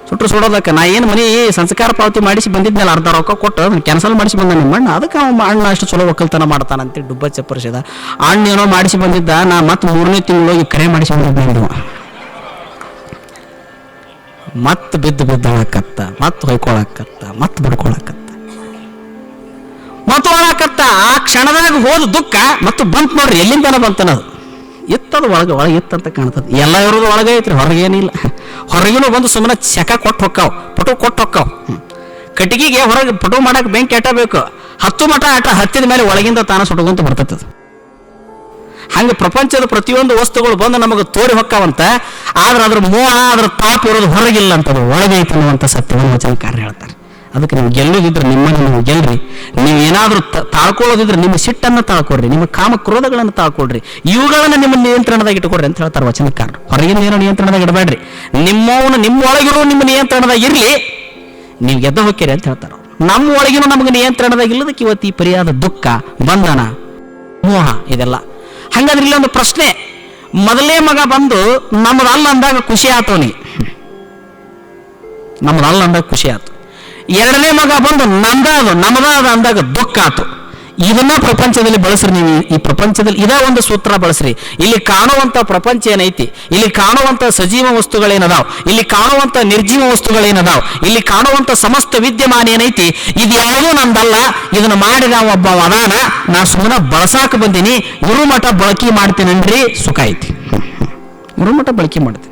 ಸುಟ್ರು ಸುಡೋದಕ್ಕೆ. ನಾ ಏನು ಮನಿ ಸಂಸ್ಕಾರ ಪಾವತಿ ಮಾಡಿಸಿ ಬಂದಿದ್ನಲ್ಲ, ಅರ್ಧ ರೊಕ್ಕ ಕೊಟ್ಟು ಅದನ್ನು ಕ್ಯಾನ್ಸಲ್ ಮಾಡಿಸಿ ಬಂದ ನಿಮ್ಮ ಅಣ್ಣ ಅದಕ್ಕೆ ಅವ ಅಣ್ಣ ಅಷ್ಟು ಚಲೋ ಒಕ್ಕಲ್ತನ ಮಾಡ್ತಾನಂತೇಳಿ ಡುಬ್ಬ ಚಪ್ಪರಿಸಿದ. ಅಣ್ಣ ಏನೋ ಮಾಡಿಸಿ ಬಂದಿದ್ದ, ನಾ ಮತ್ತೆ ಮೂರನೇ ತಿಂಗಳು ಹೋಗಿ ಕರೆ ಮಾಡಿಸಿ ಬಂದಿದ್ದೆ. ಮತ್ತೆ ಬಿದ್ದು ಬಿದ್ದಳಕತ್ತ, ಮತ್ತೆ ಹೊಯ್ಕೊಳಕತ್ತ, ಮತ್ತೆ ಬಿಡ್ಕೊಳಕತ್ತ. ಮತ್ತೆ ಒಳಕತ್ತ ಆ ಕ್ಷಣದಾಗ ಹೋದ ದುಃಖ, ಮತ್ತು ಬಂತು ನೋಡ್ರಿ, ಎಲ್ಲಿಂದನ ಬಂತನದು? ಇತ್ತದು ಒಳಗೆ ಒಳಗೆ ಎತ್ತಂತ ಕಾಣ್ತದೆ. ಎಲ್ಲ ಇರೋದು ಒಳಗೆ ಐತ್ರಿ ಹೊರಗೇನಿಲ್ಲ ಹೊರಗಿನೂ ಬಂದು ಸುಮ್ಮನೆ ಚಕ ಕೊಟ್ಟು ಹೊಕ್ಕಾವ್ ಪಟು ಕೊಟ್ಟು ಹೊಕ್ಕಾವ್. ಕಟ್ಟಿಗೆಗೆ ಹೊರಗೆ ಪಟು ಮಾಡಕ್ಕೆ ಬೆಂಕಿ ಅಟ್ಟಬೇಕು ಹತ್ತು ಮಠ ಆಟ ಹತ್ತಿದ ಮೇಲೆ ಒಳಗಿಂದ ತಾನ ಸುಟ್ಕೊಂತ ಬರ್ತೈತೆ ಹಂಗೆ ಪ್ರಪಂಚದ ಪ್ರತಿಯೊಂದು ವಸ್ತುಗಳು ಬಂದು ನಮಗೆ ತೋರಿ ಹೊಕ್ಕಾವಂತ, ಆದ್ರೆ ಅದ್ರ ಮೋಹ, ಅದ್ರ ತಾಪ ಇರೋದು ಹೊರಗಿಲ್ಲ ಅಂತದು. ಒಳಗೆ ಐತೆ ಅನ್ನುವಂಥ ಸತ್ಯವನ್ನು ವಚನಕಾರ ಹೇಳ್ತಾರೆ. ಅದಕ್ಕೆ ನೀವು ಗೆಲ್ಲೋದಿದ್ರೆ ನಿಮ್ಮನ್ನು ನೀವು ಗೆಲ್ರಿ. ನೀವು ಏನಾದರೂ ತಾಳ್ಕೊಳ್ಳೋದಿದ್ರೆ ನಿಮ್ಮ ಸಿಟ್ಟನ್ನು ತಾಳ್ಕೊಡ್ರಿ ನಿಮ್ಮ ಕಾಮ ಕ್ರೋಧಗಳನ್ನು ತಾಳ್ಕೊಡ್ರಿ ಇವುಗಳನ್ನು ನಿಮ್ಮ ನಿಯಂತ್ರಣದಾಗ ಇಟ್ಕೊಡ್ರಿ ಅಂತ ಹೇಳ್ತಾರೆ ವಚನಕಾರ ಹೊರಗಿನ ಏನೋ ನಿಯಂತ್ರಣದಾಗ ಇಡಬೇಡ್ರಿ. ನಿಮ್ಮವನು ನಿಮ್ಮ ಒಳಗಿರೋ ನಿಮ್ಮ ನಿಯಂತ್ರಣದಾಗ ಇರಲಿ. ನೀವು ಗೆದ್ದ ಹೋಗ್ತೀರಿ ಅಂತ ಹೇಳ್ತಾರೆ ನಮ್ಮ ಒಳಗಿನೂ ನಮಗೆ ನಿಯಂತ್ರಣದಾಗ ಇಲ್ಲದಕ್ಕೆ ಇವತ್ತು ಈ ಪರಿಯಾದ ದುಃಖ, ಬಂಧನ, ಮೋಹ ಇದೆಲ್ಲ. ಹಂಗಾದ್ರೆ ಇಲ್ಲೊಂದು ಪ್ರಶ್ನೆ. ಮೊದಲೇ ಮಗ ಬಂದು ನಮ್ಮದಲ್ಲ ಅಂದಾಗ ಖುಷಿ ಆತವನಿಗೆ ನಮ್ಮದಲ್ಲ ಅಂದಾಗ ಖುಷಿ ಆತು. ಎರಡನೇ ಮಗ ಬಂದು ನಂದ ಅದು, ನಮದ ಅದು ಅಂದಾಗ ದುಃಖ ಆತು. ಇದನ್ನ ಪ್ರಪಂಚದಲ್ಲಿ ಬಳಸ್ರಿ ನೀವು, ಈ ಪ್ರಪಂಚದಲ್ಲಿ ಇದ ಒಂದು ಸೂತ್ರ ಬಳಸ್ರಿ. ಇಲ್ಲಿ ಕಾಣುವಂತ ಪ್ರಪಂಚ ಏನೈತಿ? ಇಲ್ಲಿ ಕಾಣುವಂತ ಸಜೀವ ವಸ್ತುಗಳೇನದಾವ್? ಇಲ್ಲಿ ಕಾಣುವಂತ ನಿರ್ಜೀವ ವಸ್ತುಗಳೇನದಾವ್? ಇಲ್ಲಿ ಕಾಣುವಂತ ಸಮಸ್ತ ವಿದ್ಯಮಾನ ಏನೈತಿ? ಇದು ಯಾವುದೂ ನಂದಲ್ಲ, ಇದನ್ನ ಮಾಡಿದ ಒಬ್ಬ ವದಾನ, ನಾ ಸುಮ್ಮನೆ ಬಳಸಾಕ ಬಂದೀನಿ, ಗುರುಮಠ ಬಳಕೆ ಮಾಡ್ತೀನನ್ರಿ, ಸುಖ ಐತಿ. ಗುರುಮಠ ಮಠ ಬಳಕೆ ಮಾಡ್ತೀನಿ.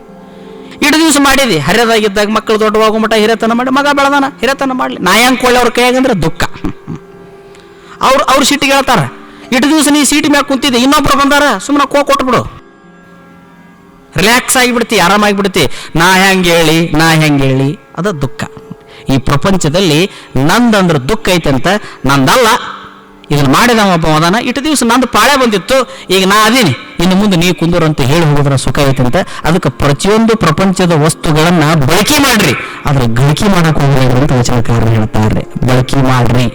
ಇಡು ದಿವಸ ಮಾಡಿದಿ. ಹರಿಯದಾಗಿದ್ದಾಗ ಮಕ್ಕಳು ದೊಡ್ಡವಾಗೋ ಮಠ ಹಿರೇತನ ಮಾಡಿ ಮಗ ಬೆಳೆದಾನ, ಹಿರೇತನ ಮಾಡಲಿ. ನಾ ಹೆಂಗೆ ಕೊಳ್ಳಿ ಅವ್ರ ಕೈಯಾಗಂದ್ರೆ ದುಃಖ. ಅವ್ರು, ಅವ್ರ ಸೀಟಿಗೆ ಹೇಳ್ತಾರ ಇಟ್ಟು ದಿವಸ ನೀ ಸೀಟ್ ಮ್ಯಾಗ ಕುಂತಿದ್ದೆ, ಇನ್ನೊಬ್ರು ಬಂದಾರ ಸುಮ್ಮನೆ ಕೋ ಕೊಟ್ಬಿಡು ರಿಲ್ಯಾಕ್ಸ್ ಆಗಿಬಿಡ್ತಿ ಆರಾಮಾಗಿಬಿಡ್ತಿ ನಾ ಹೆಂಗೆ ಹೇಳಿ, ನಾ ಹೆಂಗೆ ಹೇಳಿ, ಅದ ದುಃಖ. ಈ ಪ್ರಪಂಚದಲ್ಲಿ ನಂದಂದ್ರೆ ದುಃಖ ಐತಂತ ನಂದಲ್ಲ. ಇದನ್ನ ಮಾಡಿದ ಒಬ್ಬ ಅದಾನ ಇಟ್ಟು ದಿವಸ ನಂದು ಪಾಳೆ ಬಂದಿತ್ತು, ಈಗ ನಾ ಅದೀನಿ. ಇನ್ನು ಮುಂದೆ ನೀ ಕುಂದರು ಅಂತ ಹೇಳಿ ಹೋಗೋದ್ರ ಸುಖ ಐತಂತ ಅದಕ್ಕೆ ಪ್ರತಿಯೊಂದು ಪ್ರಪಂಚದ ವಸ್ತುಗಳನ್ನ ಬಳಕೆ ಮಾಡ್ರಿ. ಆದ್ರೆ ಗಳಿಕೆ ಮಾಡಕ್ ಹೋಗ್ರಿ ಅಂತ ವಚನಕಾರರು ಹೇಳ್ತಾರೆ ಬಳಕೆ ಮಾಡ್ರಿ.